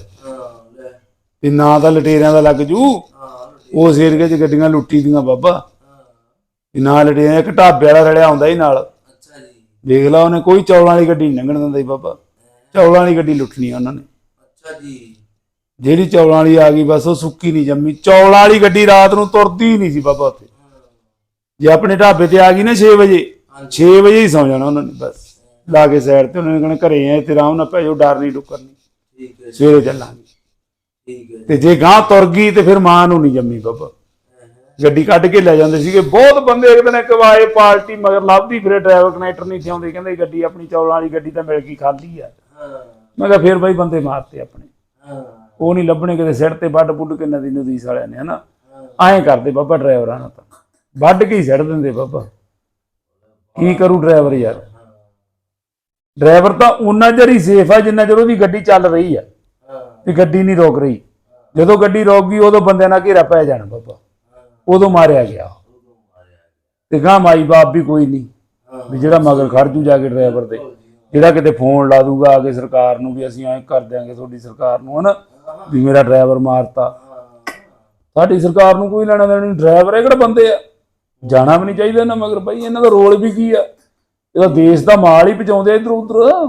ਤੇ ਨਾ ਤਾਂ ਲਟੇਰਿਆਂ ਦਾ ਲੱਗ ਜੂ। ਹਾਂ ਉਸ ਏਰੀਏ 'ਚ ਗੱਡੀਆਂ ਲੁੱਟੀ ਦੀਆਂ ਬਾਬਾ। ਤੇ ਨਾ ਲਟੇਰਿਆਂ, ਇੱਕ ਢਾਬੇ ਵਾਲਾ ਰੜਿਆ ਹੁੰਦਾ ਹੀ ਨਾਲ। ਅੱਛਾ ਜੀ ਵੇਖ ਲਾ ਉਹਨੇ ਕੋਈ ਚੌਲਾਂ ਵਾਲੀ ਗੱਡੀ ਨਹੀਂ ਲੰਘਣ ਦਿੰਦਾ ਸੀ ਬਾਬਾ। ਚੌਲਾਂ ਵਾਲੀ ਗੱਡੀ ਲੁੱਟਣੀ ਉਹਨਾਂ ਨੇ। ਅੱਛਾ ਜੀ ਜਿਹੜੀ ਚੌਲਾਂ ਵਾਲੀ ਆ ਗਈ ਬਸ ਉਹ ਸੁੱਕੀ ਨਹੀਂ ਜੰਮੀ। ਚੌਲਾਂ ਵਾਲੀ ਗੱਡੀ ਰਾਤ ਨੂੰ ਤੁਰਦੀ ਹੀ ਨਹੀਂ ਸੀ ਬਾਬਾ ਉੱਥੇ। ਜੇ ਆਪਣੇ ਢਾਬੇ ਤੇ ਆ ਗਈ ਨਾ 6 ਵਜੇ 6 ਵਜੇ ਹੀ ਸੌ ਜਾਣਾ ਉਹਨਾਂ ਨੇ ਬਸ। ਲਾ ਕੇ ਸਾਈਡ ਤੇ ਉਹਨਾਂ ਨੇ ਕਹਿਣਾ ਘਰੇ ਆਏ ਤੇ ਆਰਾਮ ਨਾਲ ਭੇਜੋ ਡਰ ਨਹੀਂ ਡੁੱਕਰ ਨਹੀਂ ਠੀਕ ਹੈ ਸਵੇਰੇ ਚੱਲਾਂਗੇ। ਠੀਕ ਹੈ ਤੇ ਜੇ ਗਾਂ ਤੁਰ ਗਈ ਤੇ ਫਿਰ ਮਾਂ ਨੂੰ ਨਹੀਂ ਜੰਮੀ ਬਾਬਾ। ਗੱਡੀ ਕੱਢ ਕੇ ਲੈ ਜਾਂਦੇ ਸੀਗੇ। ਬਹੁਤ ਬੰਦੇ ਇੱਕ ਦਿਨ ਕਵਾਏ ਪਾਰਟੀ ਮਗਰ ਲੱਭਦੀ ਫਿਰੇ ਡਰਾਈਵਰ ਕਨੈਕਟਰ ਨਹੀਂ ਥਿਆਉਂਦੇ। ਕਹਿੰਦੇ ਗੱਡੀ ਆਪਣੀ ਚੌਲਾਂ ਵਾਲੀ ਗੱਡੀ ਤਾਂ ਮਿਲ ਗਈ ਖਾਲੀ ਆ। ਮੈਂ ਕਿਹਾ ਫਿਰ ਬਾਈ ਬੰਦੇ ਮਾਰਤੇ ਆਪਣੇ। ਉਹ ਨਹੀਂ ਲੱਭਣੇ ਕਿਤੇ ਸਿਰ ਤੇ ਵੱਢ ਪੁੱਟ ਕੇ ਨਦੀ ਨਦੀ ਸਾਲਿਆਂ ਨੇ ਹਨਾ? ਐਂ ਕਰਦੇ ਬਾਬਾ ਡਰਾਈਵਰਾਂ ਨਾਲ ਤਾਂ। ਵੱਢ ਕੇ ਹੀ ਛੱਡ ਦਿੰਦੇ ਬਾਬਾ। ਕੀ ਕਰੂ ਡਰਾਈਵਰ ਯਾਰ? ਡਰਾਈਵਰ ਤਾਂ ਉਨਾ ਚਿਰ ਹੀ ਸੇਫ ਆ, ਜਿੰਨਾ ਚਿਰ ਉਹਦੀ ਗੱਡੀ ਚੱਲ ਰਹੀ ਆ। ਵੀ ਗੱਡੀ ਨਹੀਂ ਰੋਕ ਰਹੀ। ਜਦੋਂ ਗੱਡੀ ਰੋਕ ਗਈ ਉਦੋਂ ਬੰਦਿਆਂ ਨਾਲ ਘੇਰਾ ਪੈ ਜਾਣਾ ਬਾਬਾ। ਉਦੋਂ ਮਾਰਿਆ ਗਿਆ। ਤੇ ਗਾਂ ਮਾਈ ਬਾਪ ਵੀ ਕੋਈ ਨਹੀਂ। ਵੀ ਜਿਹੜਾ ਮਗਰ ਖੜ ਜੂ ਜਾ ਕੇ ਡਰਾਈਵਰ ਦੇ। ਜਿਹੜਾ ਕਿਤੇ ਫੋਨ ਲਾ ਦੂਗਾ ਆ ਕੇ ਸਰਕਾਰ ਨੂੰ ਵੀ ਅਸੀਂ ਐਂ ਕਰ ਦਿਆਂਗੇ, ਤੁਹਾਡੀ ਸਰਕਾਰ ਨੂੰ ਹਨਾ, ਵੀ ਮੇਰਾ ਡਰਾਈਵਰ ਮਾਰਤਾ। ਸਾਡੀ ਸਰਕਾਰ ਨੂੰ ਕੋਈ ਲੈਣਾ ਦੇਣਾ ਨਹੀਂ। ਡਰਾਈਵਰ ਇਹ ਕਿਹੜਾ ਬੰਦੇ ਆ। ਜਾਣਾ ਵੀ ਨਹੀਂ ਚਾਹੀਦਾ ਇਹਨਾਂ ਮਗਰ ਬਈ ਇਹਨਾਂ ਦਾ ਰੋਲ ਵੀ ਕੀ ਆ? ਇਹਦਾ ਦੇਸ਼ ਦਾ ਮਾਲ ਹੀ ਪਹੁੰਚਾਉਂਦੇ ਇਧਰ ਉਧਰ।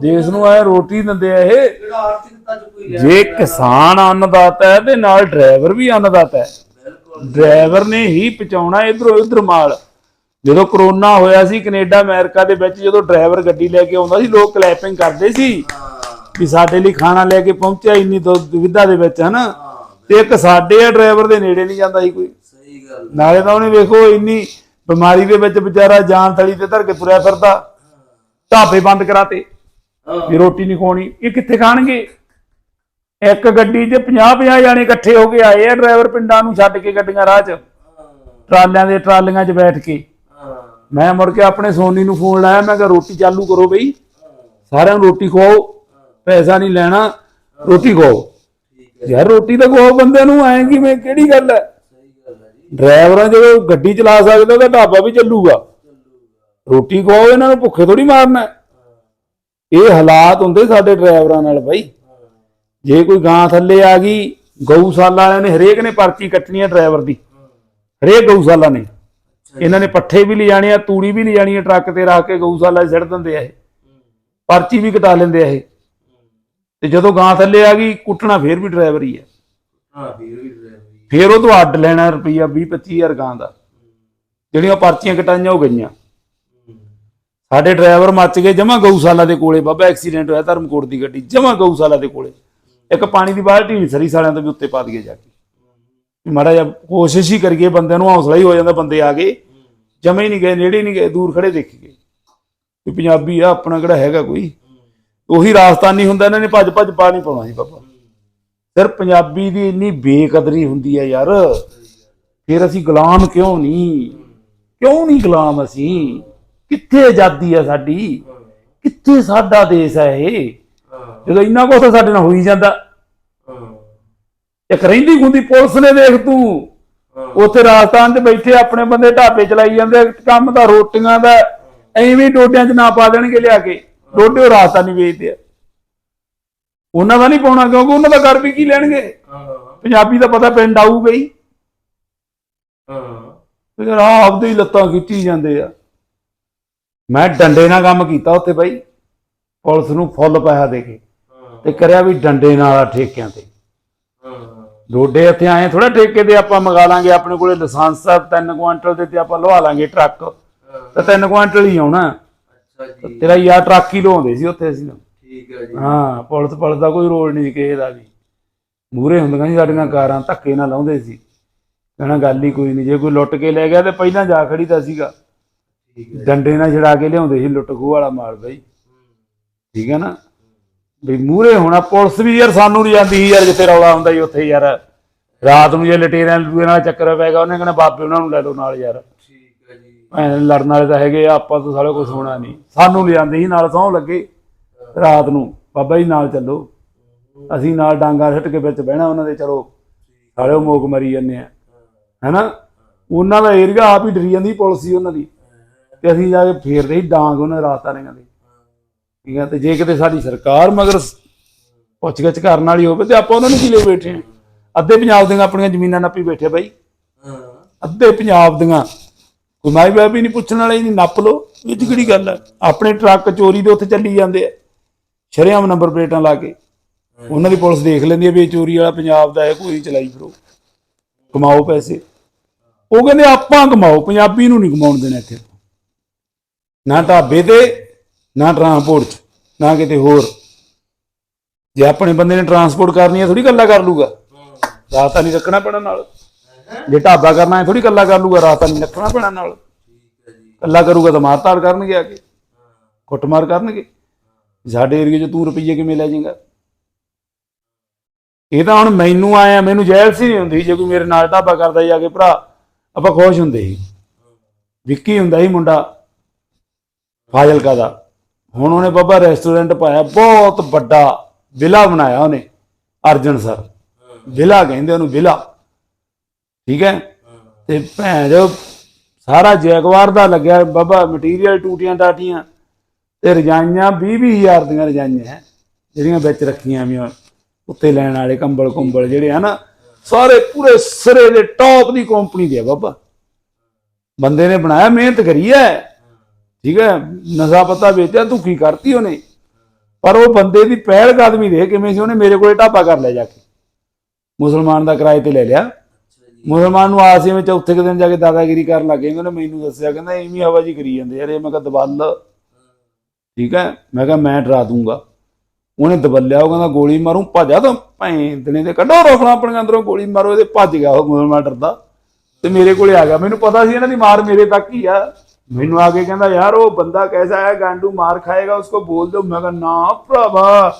ਦੇਸ਼ ਨੂੰ ਐ ਰੋਟੀ ਦਿੰਦੇ ਆ ਇਹ। ਜੇ ਕਿਸਾਨ ਅੰਨਦਾਤਾ ਹੈ ਤੇ ਨਾਲ ਡਰਾਈਵਰ ਵੀ ਅੰਨਦਾਤਾ ਹੈ। ਡਰਾਈਵਰ ਨੇ ਹੀ ਪਹੁੰਚਾਉਣਾ ਇਧਰੋਂ ਇਧਰ ਮਾਲ। ਜਦੋਂ ਕਰੋਨਾ ਹੋਇਆ ਸੀ ਕੈਨੇਡਾ ਅਮਰੀਕਾ ਦੇ ਵਿੱਚ ਜਦੋਂ ਡਰਾਈਵਰ ਗੱਡੀ ਲੈ ਕੇ ਆਉਂਦਾ ਸੀ ਲੋਕ ਕਲੈਪਿੰਗ ਕਰਦੇ ਸੀ ਵੀ ਸਾਡੇ ਲਈ ਖਾਣਾ ਲੈ ਕੇ ਪਹੁੰਚਿਆ ਇੰਨੀ ਦੁਵਿਧਾ ਦੇ ਵਿੱਚ ਹਨਾ? ਤੇ ਇੱਕ ਸਾਡੇ ਆ ਡਰਾਈਵਰ ਦੇ ਨੇੜੇ ਨਹੀਂ ਜਾਂਦਾ ਸੀ ਕੋਈ। ਗੱਲ ਨਾਲੇ ਤਾਂ ਉਹਨੇ ਵੇਖੋ ਇੰਨੀ ਬਿਮਾਰੀ ਦੇ ਵਿੱਚ ਵਿਚਾਰਾ ਜਾਨ ਤਲੀ ਤੇ ਧਰ ਕੇ ਤੁਰਿਆ ਫਿਰਦਾ। ਢਾਬੇ ਬੰਦ ਕਰਾਤੇ। ਵੀ ਰੋਟੀ ਨਹੀਂ ਖਾਣੀ ਇਹ ਕਿੱਥੇ ਖਾਣਗੇ? ਇੱਕ ਗੱਡੀ 'ਚ 50 50 ਜਾਣੇ ਇਕੱਠੇ ਹੋ ਕੇ ਆਏ ਆ ਡਰਾਈਵਰ ਪਿੰਡਾਂ ਨੂੰ ਛੱਡ ਕੇ ਗੱਡੀਆਂ ਰਾਹ 'ਚ। ਟਰਾਲਿਆਂ ਦੇ ਟਰਾਲੀਆਂ 'ਚ ਬੈਠ ਕੇ। ਮੈਂ ਮੁੜ ਕੇ ਆਪਣੇ ਸੋਨੀ ਨੂੰ ਫੋਨ ਲਾਇਆ ਮੈਂ ਕਿਹਾ ਰੋਟੀ ਚਾਲੂ ਕਰੋ ਬਈ। ਸਾਰਿਆਂ ਨੂੰ ਰੋਟੀ ਖਵਾਓ। ਪੈਸਾ ਨਹੀਂ ਲੈਣਾ। ਰੋਟੀ ਖਵਾਓ। ਯਾਰ ਰੋਟੀ ਤਾਂ ਖਵਾਓ ਬੰਦਿਆਂ ਨੂੰ। ਐਂ ਕਿਵੇਂ ਕਿਹੜੀ ਗੱਲ ਹੈ? ਡਰਾਈਵਰਾਂ ਜਦੋਂ ਗੱਡੀ ਚਲਾ ਸਕਦਾ ਤਾਂ ਢਾਬਾ ਵੀ ਚੱਲੂਗਾ। ਰੋਟੀ ਖਵਾਓ ਇਹਨਾਂ ਨੂੰ ਭੁੱਖੇ ਥੋੜੀ ਮਾਰਨਾ ਹੈ। ਇਹ ਹਾਲਾਤ ਹੁੰਦੇ ਸਾਡੇ ਡਰਾਈਵਰਾਂ ਨਾਲ ਬਾਈ। ਜੇ ਕੋਈ ਗਾਂ ਥੱਲੇ ਆ ਗਈ ਗਊਸ਼ਾਲਾ ਵਾਲਿਆਂ ਨੇ ਹਰੇਕ ਨੇ ਪਰਚੀ ਕੱਟਣੀ ਆ ਡਰਾਈਵਰ ਦੀ। ਹਰੇਕ ਗਊਸ਼ਾਲਾ ਨੇ। ਇਹਨਾਂ ਨੇ ਪੱਠੇ ਵੀ ਲਿਜਾਣੇ ਆ ਤੂੜੀ ਵੀ ਲਿਜਾਣੀ ਆ ਟਰੱਕ ਤੇ ਰੱਖ ਕੇ ਗਊਸ਼ਾਲਾ 'ਚ ਸਿੱਟ ਦਿੰਦੇ ਆ ਇਹ। ਪਰਚੀ ਵੀ ਕਟਾ ਲੈਂਦੇ ਆ ਇਹ। ਤੇ ਜਦੋਂ ਗਾਂ ਥੱਲੇ ਆ ਗਈ ਕੁੱਟਣਾ ਫੇਰ ਵੀ ਡਰਾਈਵਰ ਹੀ ਆ। ਹਾਂ ਵੀਰ ਵੀ ਫੇਰ ਉਹ ਤੋਂ ਅੱਡ ਲੈਣਾ ਰੁਪਈਆ 20 25000 ਗਾਂ ਦਾ। ਜਿਹੜੀਆਂ ਪਰਚੀਆਂ ਕਟਾਈਆਂ ਹੋ ਗਈਆਂ। ਸਾਡੇ ਡਰਾਈਵਰ ਮੱਚ ਗਏ, ਜਮਾ ਗਊਸ਼ਾਲਾ ਦੇ ਕੋਲੇ। ਬਾਬਾ, ਐਕਸੀਡੈਂਟ ਹੋਇਆ ਧਰਮਕੋਟ ਦੀ ਗੱਡੀ, ਜਮਾ ਗਊਸ਼ਾਲਾ ਦੇ ਕੋਲੇ। ਇੱਕ ਪਾਣੀ ਦੀ ਬਾਲਟੀ ਵੀ ਸਰੀ, ਸਾਲਿਆਂ ਤੋਂ ਵੀ ਉੱਤੇ ਪਾ ਦਈਏ ਜਾ ਕੇ। ਮਾੜਾ ਜਿਹਾ ਕੋਸ਼ਿਸ਼ ਹੀ ਕਰੀਏ, ਬੰਦਿਆਂ ਨੂੰ ਹੌਸਲਾ ਹੀ ਹੋ ਜਾਂਦਾ, ਬੰਦੇ ਆ ਗਏ। ਜਮੇ ਹੀ ਨਹੀਂ ਗਏ, ਨੇੜੇ ਨਹੀਂ ਗਏ, ਦੂਰ ਖੜੇ ਦੇਖੀ ਗਏ। ਵੀ ਪੰਜਾਬੀ ਆ, ਆਪਣਾ ਕਿਹੜਾ ਹੈਗਾ ਕੋਈ? ਉਹੀ ਰਾਜਸਥਾਨੀ ਹੁੰਦਾ, ਇਹਨਾਂ ਨੇ ਭੱਜ ਭੱਜ ਪਾ ਨਹੀਂ ਪਾਉਣਾ ਸੀ ਬਾਬਾ। ਫਿਰ ਪੰਜਾਬੀ ਦੀ ਇੰਨੀ ਬੇਕਦਰੀ ਹੁੰਦੀ ਹੈ ਯਾਰ। ਫਿਰ ਅਸੀਂ ਗੁਲਾਮ ਕਿਉਂ ਨਹੀਂ? ਕਿਉਂ ਨਹੀਂ ਗੁਲਾਮ ਅਸੀਂ? ਕਿੱਥੇ ਆਜ਼ਾਦੀ ਹੈ ਸਾਡੀ? ਕਿੱਥੇ ਸਾਡਾ ਦੇਸ਼ ਹੈ ਇਹ? ਜਦੋਂ ਇੰਨਾ ਕੁਛ ਤਾਂ ਸਾਡੇ ਨਾਲ ਹੋਈ ਜਾਂਦਾ। ਇੱਕ ਰਹਿੰਦੀ ਗੁੰਦੀ ਪੁਲਿਸ ਨੇ ਦੇਖ ਤੂੰ। ਉੱਥੇ ਰਾਜਸਥਾਨ 'ਚ ਬੈਠੇ ਆਪਣੇ ਬੰਦੇ ਢਾਬੇ ਚਲਾਈ ਜਾਂਦੇ, ਕੰਮ ਦਾ, ਰੋਟੀਆਂ ਦਾ, ਐਵੇਂ ਡੋਡਿਆਂ 'ਚ ਨਾ ਪਾ ਦੇਣਗੇ ਲਿਆ ਕੇ। ਡੋਡੇ ਉਹ ਰਾਜਸਥਾਨੀ ਵੇਚਦੇ ਆ। ਉਹਨਾਂ ਦਾ ਨਹੀਂ ਪਾਉਣਾ ਕਿਉਂਕਿ ਉਹਨਾਂ ਦਾ ਘਰ ਵੀ ਕੀ ਲੈਣਗੇ? ਪੰਜਾਬੀ ਦਾ ਪਤਾ ਪਿੰਡ ਆਊਗਾ ਹੀ। ਹਾਂ। ਯਾਰ ਆਹ ਆਪਦੇ ਹੀ ਲੱਤਾਂ ਖਿੱਚੀ ਜਾਂਦੇ ਆ। ਮੈਂ ਡੰਡੇ ਨਾਲ ਕੰਮ ਕੀਤਾ ਉੱਥੇ ਬਾਈ। ਪੁਲਿਸ ਨੂੰ ਫੁੱਲ ਪੈਸਾ ਦੇ ਕੇ। ਤੇ ਕਰਿਆ ਵੀ ਡੰਡੇ ਨਾਲ ਆ ਠੇਕਿਆਂ ਤੇ। ਹਾਂ। ਡੋਡੇ ਇੱਥੇ ਆਏ ਥੋੜਾ ਠੇਕੇ ਤੇ ਆਪਾਂ ਮੰਗਾ ਲਾਂਗੇ। ਆਪਣੇ ਕੋਲੇ ਲਾਇਸੈਂਸ ਆ 3 ਕੁਆਂਟਲ ਦੇ ਤੇ ਆਪਾਂ ਲਵਾ ਲਾਂਗੇ ਟਰੱਕ। ਤਾਂ 3 ਕੁਆਂਟਲ ਹੀ ਆਉਣਾ। ਅੱਛਾ ਜੀ। ਤੇਰਾ ਯਾਰ ਟਰੱਕ ਹੀ ਲਵਾਉਂਦੇ ਸੀ ਉੱਥੇ ਅਸੀਂ। ਠੀਕ ਹੈ ਜੀ। ਹਾਂ ਪੁਲਿਸ ਪੁਲਿਸ ਦਾ ਕੋਈ ਰੋਲ ਨਹੀਂ ਕਿਸੇ ਦਾ ਵੀ। ਮੂਰੇ ਹੁੰਦੀਆਂ ਸੀ ਸਾਡੀਆਂ ਕਾਰਾਂ ਧੱਕੇ ਨਾਲ ਲਾਉਂਦੇ ਸੀ। ਕਹਿਣਾ ਗੱਲ ਹੀ ਕੋਈ ਨਹੀਂ ਜੇ ਕੋਈ ਲੁੱਟ ਕੇ ਲੈ ਗਿਆ ਤੇ ਪਹਿਲਾਂ ਜਾ ਖੜੀਦਾ ਸੀਗਾ। ਠੀਕ ਹੈ ਡੰਡੇ ਨਾਲ ਛੜਾ ਕੇ ਲਿਆਉਂਦੇ ਸੀ ਲੁੱਟ ਖੋਹ ਵਾਲਾ ਮਾਲ ਬਈ। ਠੀਕ ਹੈ ਨਾ? ਵੀ ਮੂਰੇ ਹੋਣਾ ਪੁਲਿਸ ਵੀ ਯਾਰ ਸਾਨੂੰ ਨਹੀਂ ਜਾਂਦੀ ਸੀ ਯਾਰ ਜਿੱਥੇ ਰੌਲਾ ਹੁੰਦਾ ਸੀ ਉੱਥੇ ਯਾਰ। ਰਾਤ ਨੂੰ ਜੇ ਲਟੇਰਿਆਂ ਲਟੂਰਿਆਂ ਨਾਲ ਚੱਕਰ ਪੈ ਗਿਆ ਉਹਨੇ ਕਹਿੰਦਾ ਬਾਬੇ ਉਹਨਾਂ ਨੂੰ ਲੈ ਲਓ ਨਾਲ ਯਾਰ। ਠੀਕ ਹੈ ਜੀ। ਲੜਨ ਵਾਲੇ ਤਾਂ ਹੈਗੇ ਆ ਆਪਾਂ ਤੋਂ ਸਾਲੇ ਕੁਝ ਹੋਣਾ ਨਹੀਂ। ਸਾਨੂੰ ਲਿਆਂਦੇ ਸੀ ਨਾਲ ਸੌਂ ਲੱਗੇ। ਰਾਤ ਨੂੰ, ਬਾਬਾ ਜੀ ਨਾਲ ਚੱਲੋ। ਅਸੀਂ ਨਾਲ ਡਾਂਗਾ ਸਿੱਟ ਕੇ ਵਿੱਚ ਬਹਿਣਾ ਉਹਨਾਂ ਦੇ, ਚਲੋ ਸਾਲੇ ਮੋਕ ਮਰੀ ਜਾਂਦੇ ਆ। ਹੈਨਾ? ਉਹਨਾਂ ਦਾ ਏਰੀਆ ਆਪ ਹੀ ਡਰੀ ਜਾਂਦੀ, ਪੁਲਿਸ ਸੀ ਉਹਨਾਂ ਦੀ। ਤੇ ਅਸੀਂ ਜਾ ਕੇ ਫੇਰਦੇ ਸੀ ਡਾਂਗ ਉਹਨਾਂ ਰਾਤਾਂ ਨੇ ਕਹਿੰਦੇ ਠੀਕ ਹੈ ਤੇ ਜੇ ਕਿਤੇ ਸਾਡੀ ਸਰਕਾਰ ਮਗਰ ਪੁੱਛਗਿੱਛ ਕਰਨ ਵਾਲੀ ਹੋਵੇ, ਤੇ ਆਪਾਂ ਉਹਨਾਂ ਨੂੰ ਕੀ ਲਈ ਬੈਠੇ ਆ? ਅੱਧੇ ਪੰਜਾਬ ਦੀਆਂ ਆਪਣੀਆਂ ਜ਼ਮੀਨਾਂ ਨੱਪੀ ਬੈਠੇ ਬਾਈ। ਅੱਧੇ ਪੰਜਾਬ ਦੀਆਂ। ਕੋਈ ਮਾਈ ਬਾਬੀ ਹੀ ਨਹੀਂ ਪੁੱਛਣ ਵਾਲੇ, ਨਹੀਂ ਨੱਪ ਲੋ ਇਹ ਕਿਹੜੀ ਗੱਲ ਹੈ ਆਪਣੇ ਟਰੱਕ ਚੋਰੀ ਦੇ ਉੱਥੇ ਚੱਲੀ ਜਾਂਦੇ ਆ। ਸ਼ਰੇਆਮ ਨੰਬਰ ਪਲੇਟਾਂ ਲਾ ਕੇ। ਉਹਨਾਂ ਦੀ ਪੁਲਿਸ ਦੇਖ ਲੈਂਦੀ ਹੈ ਵੀ ਇਹ ਚੋਰੀ ਵਾਲਾ ਪੰਜਾਬ ਦਾ ਹੈ ਕੋਈ ਚਲਾਈ ਫਿਰੋ। ਕਮਾਓ ਪੈਸੇ। ਉਹ ਕਹਿੰਦੇ ਆਪਾਂ ਕਮਾਓ ਪੰਜਾਬੀ ਨੂੰ ਨਹੀਂ ਕਮਾਉਣ ਦੇਣਾ ਇੱਥੇ। ਨਾ ਢਾਬੇ ਤੇ ਨਾ ਟਰਾਂਸਪੋਰਟ 'ਚ ਨਾ ਕਿਤੇ ਹੋਰ। ਜੇ ਆਪਣੇ ਬੰਦੇ ਨੇ ਟਰਾਂਸਪੋਰਟ ਕਰਨੀ ਹੈ ਥੋੜੀ ਗੱਲਾਂ ਕਰ ਲੂਗਾ। ਰਾਤ ਨਹੀਂ ਰੱਖਣਾ ਪੈਣਾ ਨਾਲ। ਜੇ ਢਾਬਾ ਕਰਨਾ ਹੈ ਥੋੜੀ ਕੱਲਾ ਕਰ ਲੂਗਾ ਰਾਤ ਨਹੀਂ ਰੱਖਣਾ ਪੈਣਾ ਨਾਲ। ਠੀਕ ਹੈ ਜੀ। ਕੱਲਾ ਕਰੂਗਾ ਤਾਂ ਮਾਰਤਾੜ ਕਰਨਗੇ ਆ ਕੇ। ਕੁੱਟਮਾਰ ਕਰਨਗੇ। ਸਾਡੇ ਏਰੀਏ 'ਚ ਤੂੰ ਰੁਪਈਏ ਕਿਵੇਂ ਲੈ ਜਾਏਗਾ? ਇਹ ਤਾਂ ਹੁਣ ਮੈਨੂੰ ਆਇਆ ਮੈਨੂੰ ਜੈਲ ਸੀ ਨਹੀਂ ਹੁੰਦੀ, ਜੇ ਕੋਈ ਮੇਰੇ ਨਾਲ ਢਾਬਾ ਕਰਦਾ ਜਾ ਕੇ ਭਰਾ, ਆਪਾਂ ਖੁਸ਼ ਹੁੰਦੇ ਸੀ। ਵਿੱਕੀ ਹੁੰਦਾ ਸੀ ਮੁੰਡਾ, ਫਾਜ਼ਿਲਕਾ ਦਾ। ਹੁਣ ਉਹਨੇ ਬਾਬਾ ਰੈਸਟੋਰੈਂਟ ਪਾਇਆ, ਬਹੁਤ ਵੱਡਾ ਵਿਲਾ ਬਣਾਇਆ ਉਹਨੇ, ਅਰਜਨ ਸਰ। ਵਿਲਾ ਕਹਿੰਦੇ ਉਹਨੂੰ, ਵਿਲਾ। ਠੀਕ ਹੈ? ਤੇ ਭੈਣ ਜੋ, ਸਾਰਾ ਜੈਗਵਾਰ ਦਾ ਲੱਗਿਆ, ਬਾਬਾ ਮਟੀਰੀਅਲ ਟੂਟੀਆਂ ਟਾਟੀਆਂ ਤੇ ਰਜਾਈਆਂ 20 ਹਜ਼ਾਰ ਦੀਆਂ ਰਜਾਈਆਂ ਹੈ, ਜਿਹੜੀਆਂ ਵਿੱਚ ਰੱਖੀਆਂ ਵੀ ਉੱਤੇ ਲੈਣ ਵਾਲੇ ਕੰਬਲ ਕੁੰਬਲ ਜਿਹੜੇ ਹਨ ਸਾਰੇ ਪੂਰੇ ਸਿਰੇ ਦੇ ਟੌਪ ਦੀ ਕੰਪਨੀ ਦੇ ਬਾਬਾ। ਬੰਦੇ ਨੇ ਬਣਾਇਆ, ਮਿਹਨਤ ਕਰੀ ਹੈ। ਠੀਕ ਹੈ, ਨਸ਼ਾ ਪਤਾ ਵੇਚਿਆ ਧੁੱਖੀ ਕਰਤੀ ਉਹਨੇ। ਪਰ ਉਹ ਬੰਦੇ ਦੀ ਪਹਿਲ ਕਦਮੀ ਦੇ ਕਿਵੇਂ ਸੀ, ਉਹਨੇ ਮੇਰੇ ਕੋਲੇ ਢਾਬਾ ਕਰ ਲਿਆ ਜਾ ਕੇ। ਮੁਸਲਮਾਨ ਦਾ ਕਿਰਾਏ ਤੇ ਲੈ ਲਿਆ। ਮੁਸਲਮਾਨ ਨੂੰ ਆਸੇ ਵਿੱਚ ਚੌਥੇ ਕੁ ਦਿਨ ਜਾ ਕੇ ਦਾਦਾਗਿਰੀ ਕਰਨ ਲੱਗੇ ਉਹਨੇ ਮੈਨੂੰ ਦੱਸਿਆ, ਕਹਿੰਦਾ, ਐਵੇਂ ਹਵਾ ਜੀ ਕਰੀ ਜਾਂਦੇ ਯਾਰ, ਇਹ ਮੈਂ ਕਿਹਾ ਦਬਲ ਠੀਕ ਹੈ? ਮੈਂ ਕਿਹਾ, ਮੈਂ ਡਰਾ ਦੂੰਗਾ। ਉਹਨੇ ਦਬਲਿਆ, ਉਹ ਕਹਿੰਦਾ, ਗੋਲੀ ਮਾਰੂ, ਭੱਜਾ ਤਾਂ। ਭੈਂ ਤੇ ਕੱਢੋ ਰੋਫਣਾ ਆਪਣੇ ਅੰਦਰੋਂ, ਗੋਲੀ ਮਾਰੋ, ਇਹਦੇ ਭੱਜ ਗਿਆ ਉਹ ਮੁਸਲਮਾਨ ਡਰਦਾ ਤੇ ਮੇਰੇ ਕੋਲੇ ਆ ਗਿਆ। ਮੈਨੂੰ ਪਤਾ ਸੀ ਇਹਨਾਂ ਦੀ ਮਾਰ ਮੇਰੇ ਤੱਕ ਹੀ ਆ। ਮੈਨੂੰ ਆ ਕੇ ਕਹਿੰਦਾ, ਯਾਰ, ਉਹ ਬੰਦਾ ਕੈਸਾ ਹੈ ਗਾਂਡੂ ਮਾਰ ਖਾਏਗਾ, ਉਸਕੋ ਬੋਲ ਦਿਓ ਮੈਂ ਕਿਹਾ, ਨਾ ਭਰਾਵਾ।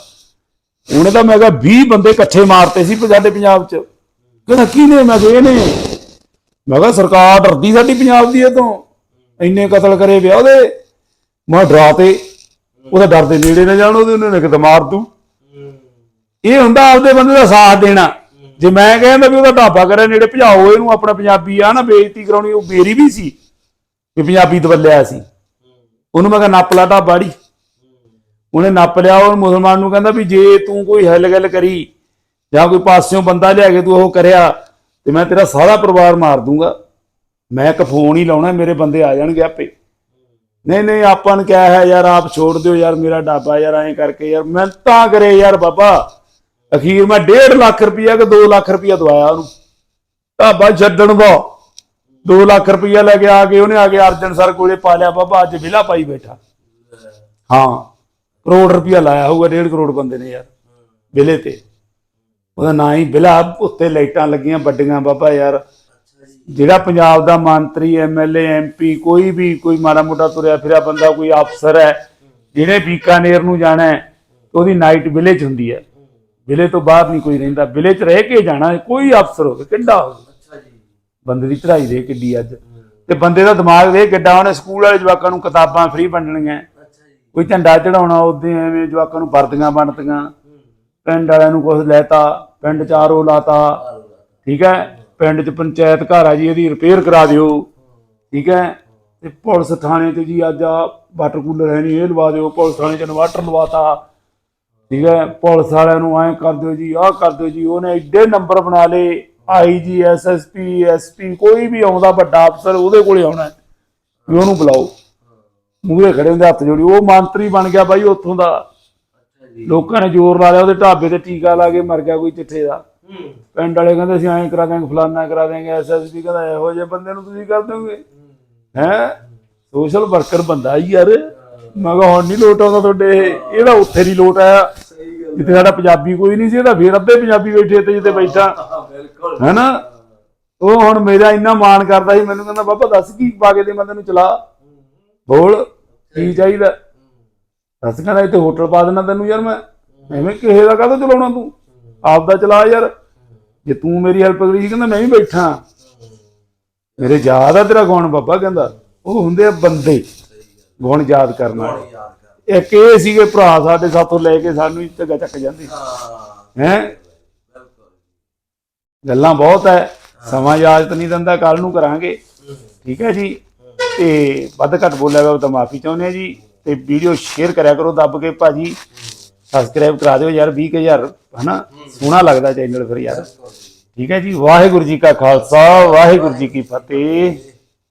ਉਹਨੇ ਤਾਂ ਮੈਂ ਕਿਹਾ 20 ਬੰਦੇ ਇਕੱਠੇ ਮਾਰਤੇ ਸੀ ਸਾਡੇ ਪੰਜਾਬ 'ਚ। ਕਹਿੰਦਾ, ਕਿਹਨੇ? ਮੈਂ ਕਿਹਾ, ਇਹਨੇ। ਮੈਂ ਕਿਹਾ, ਸਰਕਾਰ ਡਰਦੀ ਸਾਡੀ ਪੰਜਾਬ ਦੀ ਇਹ ਤੋਂ ਇੰਨੇ ਕਤਲ ਕਰੇ ਵਿਆ ਉਹਦੇ। ਮੈਂ ਡਰਾਤੇ। ਉਹਦਾ ਡਰ ਦੇ ਨੇੜੇ ਨਾ ਜਾਣ ਉਹਦੇ, ਉਹਨੇ ਕਿਤੇ ਮਾਰ ਦੂ। ਇਹ ਹੁੰਦਾ ਆਪਦੇ ਬੰਦੇ ਦਾ ਸਾਥ ਦੇਣਾ। ਜੇ ਮੈਂ ਕਹਿੰਦਾ ਵੀ ਉਹਦਾ ਢਾਬਾ ਕਰਿਆ, ਨੇੜੇ ਭਜਾਓ ਇਹਨੂੰ, ਆਪਣਾ ਪੰਜਾਬੀ ਆ ਨਾ, ਬੇਇੱਜ਼ਤੀ ਕਰਾਉਣੀ, ਉਹ ਮੇਰੀ ਵੀ ਸੀ, ਵੀ ਪੰਜਾਬੀ ਦਵਲਿਆ ਸੀ। ਉਹਨੂੰ ਮੈਂ ਕਿਹਾ, ਨੱਪ ਲਾ ਢਾਬਾੜੀ ਉਹਨੇ ਨੱਪ ਲਿਆ, ਉਹ ਮੁਸਲਮਾਨ ਨੂੰ ਕਹਿੰਦਾ ਵੀ ਜੇ ਤੂੰ ਕੋਈ ਹਿੱਲ ਗੱਲ ਕਰੀ, ਜਾਂ ਕੋਈ ਪਾਸਿਓਂ ਬੰਦਾ ਲਿਆ ਕੇ ਤੂੰ ਉਹ ਕਰਿਆ, ਤੇ ਮੈਂ ਤੇਰਾ ਸਾਰਾ ਪਰਿਵਾਰ ਮਾਰ ਦੂੰਗਾ। ਮੈਂ ਇੱਕ ਫੋਨ ਹੀ ਲਾਉਣਾ, ਮੇਰੇ ਬੰਦੇ ਆ ਜਾਣਗੇ ਆਪੇ। ਨਹੀਂ ਨਹੀਂ, ਆਪਾਂ ਨੂੰ ਕਿਹਾ ਹੈ, ਯਾਰ ਆਪ ਛੋੜ ਦਿਓ, ਯਾਰ ਮੇਰਾ ਢਾਬਾ ਯਾਰ ਐਂ ਕਰਕੇ, ਯਾਰ ਮੈਂ ਤਾਂ ਕਰੇ ਯਾਰ ਬਾਬਾ। ਅਖੀਰ ਮੈਂ 1.5 ਲੱਖ ਰੁਪਇਆ ਕਿ 2 ਲੱਖ ਰੁਪਇਆ ਦਵਾਇਆ ਉਹਨੂੰ। ਢਾਬਾ ਛੱਡਣ ਦਾ 2 ਲੱਖ ਰੁਪਇਆ ਲੈ ਕੇ ਆ ਕੇ ਉਹਨੇ ਆ ਕੇ ਅਰਜਨ ਸਰ ਕੋਲੇ ਪਾ ਲਿਆ, ਬਾਬਾ, ਅੱਜ ਵਿਲਾ ਪਾਈ ਬੈਠਾ। ਹਾਂ, ਕਰੋੜ ਰੁਪਇਆ ਲਾਇਆ ਹੋਊਗਾ 1.5 ਕਰੋੜ ਬੰਦੇ ਨੇ ਯਾਰ ਵਿਲੇ ਤੇ। ਉਹਦਾ ਨਾਂ ਹੀ ਵਿਲਾ ਉੱਤੇ ਲਾਈਟਾਂ ਲੱਗੀਆਂ, ਵੱਡੀਆਂ, ਬਾਬਾ, ਯਾਰ। ਜਿਹੜਾ ਪੰਜਾਬ ਦਾ ਮੰਤਰੀ ਐਮਐਲਏ ਐਮਪੀ ਕੋਈ ਵੀ ਕੋਈ ਮਾੜਾ ਮੋਟਾ ਤੁਰਿਆ ਫਿਰਿਆ ਬੰਦਾ ਕੋਈ ਅਫਸਰ ਹੈ ਜਿਹੜੇ ਬੀਕਾਨੇਰ ਨੂੰ ਜਾਣਾ ਹੈ ਉਹਦੀ ਨਾਈਟ ਵਿਲੇਜ ਹੁੰਦੀ ਹੈ। ਵਿਲੇ ਤੋਂ ਬਾਹਰ ਨਹੀਂ ਕੋਈ ਰਹਿੰਦਾ। ਵਿਲੇ 'ਚ ਰਹਿ ਕੇ ਜਾਣਾ ਕੋਈ ਅਫਸਰ ਹੋਵੇ ਕਿੱਡਾ ਹੋਵੇ ਅੱਛਾ ਜੀ। ਬੰਦੇ ਦੀ ਚੜਾਈ ਦੇ ਕਿੱਡੀ ਅੱਜ। ਤੇ ਬੰਦੇ ਦਾ ਦਿਮਾਗ ਦੇ ਕਿੱਡਾ ਉਹਨੇ ਸਕੂਲ ਵਾਲੇ ਜਵਾਕਾਂ ਨੂੰ ਕਿਤਾਬਾਂ ਫ੍ਰੀ ਵੰਡਣੀਆਂ ਕੋਈ ਝੰਡਾ ਚੜਾਉਣਾ ਉਦੋਂ ਐਵੇਂ ਜਵਾਕਾਂ ਨੂੰ ਵਰਦੀਆਂ ਵੰਡਤੀਆਂ। ਪਿੰਡ ਵਾਲਿਆਂ ਨੂੰ ਕੁਝ ਲੈਤਾ ਪਿੰਡ ਚ ਆਰਓ ਲਾਤਾ। ਠੀਕ ਹੈ? ਪਿੰਡ ਚ ਪੰਚਾਇਤ ਘਰ ਆ ਜੀ ਇਹਦੀ ਰਿਪੇਅਰ ਕਰਾ ਦਿਓ। ਠੀਕ ਹੈ? ਤੇ ਪੁਲਿਸ ਥਾਣੇ ਤੇ ਜੀ ਅੱਜ ਆ ਵਾਟਰ ਕੂਲਰ ਹੈ ਨਹੀਂ ਇਹ ਲਵਾ ਦਿਓ। ਪੁਲਿਸ ਥਾਣੇ ਚ ਇਨਵਰਟਰ ਲਵਾਤਾ। ਠੀਕ ਹੈ? ਪੁਲਿਸ ਵਾਲਿਆਂ ਨੂੰ ਐਂ ਕਰ ਦਿਓ ਜੀ ਆਹ ਕਰ ਦਿਓ ਜੀ। ਉਹਨੇ ਐਡੇ ਨੰਬਰ ਬਣਾ ਲਏ। ਆਈਜੀ ਐਸਐਸਪੀ ਐਸਪੀ ਕੋਈ ਵੀ ਆਉਂਦਾ ਵੱਡਾ ਅਫਸਰ ਉਹਦੇ ਕੋਲੇ ਆਉਣਾ। ਵੀ ਉਹਨੂੰ ਬੁਲਾਓ। ਮੂਹਰੇ ਖੜੇ ਹੁੰਦੇ ਹੱਥ ਜੋੜੀ। ਉਹ ਮੰਤਰੀ ਬਣ ਗਿਆ ਬਾਈ ਉੱਥੋਂ ਦਾ। ਲੋਕਾਂ ਨੇ ਜ਼ੋਰ ਲਾ ਲਿਆ ਉਹਦੇ ਢਾਬੇ ਤੇ ਟੀਕਾ ਲਾ ਕੇ ਮਰ ਗਿਆ ਕੋਈ ਚਿੱਠੇ ਦਾ। ਪਿੰਡ ਵਾਲੇ ਕਹਿੰਦੇ ਅਸੀਂ ਐਂ ਕਰਾ ਦਾਂਗੇ ਫਲਾਨਾ ਕਰਾ ਦਾਂਗੇ ਐਸਐਸਪੀ ਕਹਿੰਦਾ ਇਹੋ ਜਿਹੇ ਬੰਦੇ ਨੂੰ ਤੁਸੀਂ ਕਰ ਦੋਗੇ ਹੈ? ਸੋਸ਼ਲ ਵਰਕਰ ਬੰਦਾ ਯਾਰ। ਮੈਂ ਕਿਹਾ ਹੁਣ ਨਹੀਂ ਲੋਟ ਆਉਂਦਾ ਤੁਹਾਡੇ ਇਹ। ਇਹਦਾ ਉੱਥੇ ਨਹੀਂ ਲੋਟ ਆਇਆ। ਸਹੀ ਸਾਡਾ ਪੰਜਾਬੀ ਕੋਈ ਨਹੀਂ ਸੀ ਇਹਦਾ ਫੇਰ ਅੱਧੇ ਪੰਜਾਬੀ ਬੈਠੇ ਤੇ ਜਿੱਥੇ ਬੈਠਾ। ਹੈਨਾ ਉਹ ਹੁਣ ਮੇਰਾ ਇੰਨਾ ਮਾਣ ਕਰਦਾ ਸੀ, ਮੈਨੂੰ ਕਹਿੰਦਾ, ਬਾਬਾ, ਦੱਸ ਕੀ ਪਾ ਕੇ ਦੇ ਮੈਂ ਤੈਨੂੰ ਚਲਾ? ਬੋਲ, ਕੀ ਚਾਹੀਦਾ? ਦੱਸ ਕਹਿੰਦਾ, ਇੱਥੇ ਹੋਟਲ ਪਾ ਦੇਣਾ ਤੈਨੂੰ ਯਾਰ ਮੈਂ। ਐਵੇਂ ਕਿਸੇ ਦਾ ਕਾਹਤੋਂ ਚਲਾਉਣਾ ਤੂੰ? ਆਪਦਾ ਚਲਾ ਯਾਰ। ਜੇ ਤੂੰ ਮੇਰੀ ਹੈਲਪ ਕਰੀ ਸੀ ਕਹਿੰਦਾ ਮੈਂ ਵੀ ਬੈਠਾ। ਮੇਰੇ ਯਾਦ ਆ ਤੇਰਾ ਗੁਣ ਬਾਬਾ ਕਹਿੰਦਾ ਉਹ ਹੁੰਦੇ ਆ ਬੰਦੇ ਗੁਣ ਯਾਦ ਕਰਨ ਵਾਲੇ। ਯਾਦ ਇੱਕ ਇਹ ਸੀਗੇ ਭਰਾ ਸਾਡੇ ਸਾਥੋਂ ਲੈ ਕੇ ਸਾਨੂੰ ਹੀ ਝੱਗਾ ਚੱਕ ਜਾਂਦੇ। ਹਾਂ। ਗੱਲਾਂ ਬਹੁਤ ਹੈ ਸਮਾਂ ਇਜਾਜ਼ਤ ਨਹੀਂ ਦਿੰਦਾ ਕੱਲ ਨੂੰ ਕਰਾਂਗੇ। ਠੀਕ ਹੈ ਜੀ? ਤੇ ਵੱਧ ਘੱਟ ਬੋਲਿਆ ਗਿਆ ਤਾਂ ਮਾਫੀ ਚਾਹੁੰਦੇ ਆ ਜੀ। ਤੇ ਵੀਡੀਓ ਸ਼ੇਅਰ ਕਰਿਆ ਕਰੋ ਦੱਬ ਕੇ ਭਾਜੀ। ਸਬਸਕ੍ਰਾਈਬ ਕਰਾ ਦਿਓ ਯਾਰ 20000 ਹਨਾ? ਸੋਹਣਾ ਲੱਗਦਾ ਚੈਨਲ ਫਿਰ ਯਾਰ। ਠੀਕ ਹੈ ਜੀ? ਵਾਹਿਗੁਰੂ ਜੀ ਕਾ ਖਾਲਸਾ, ਵਾਹਿਗੁਰੂ ਜੀ ਕੀ ਫਤਿਹ।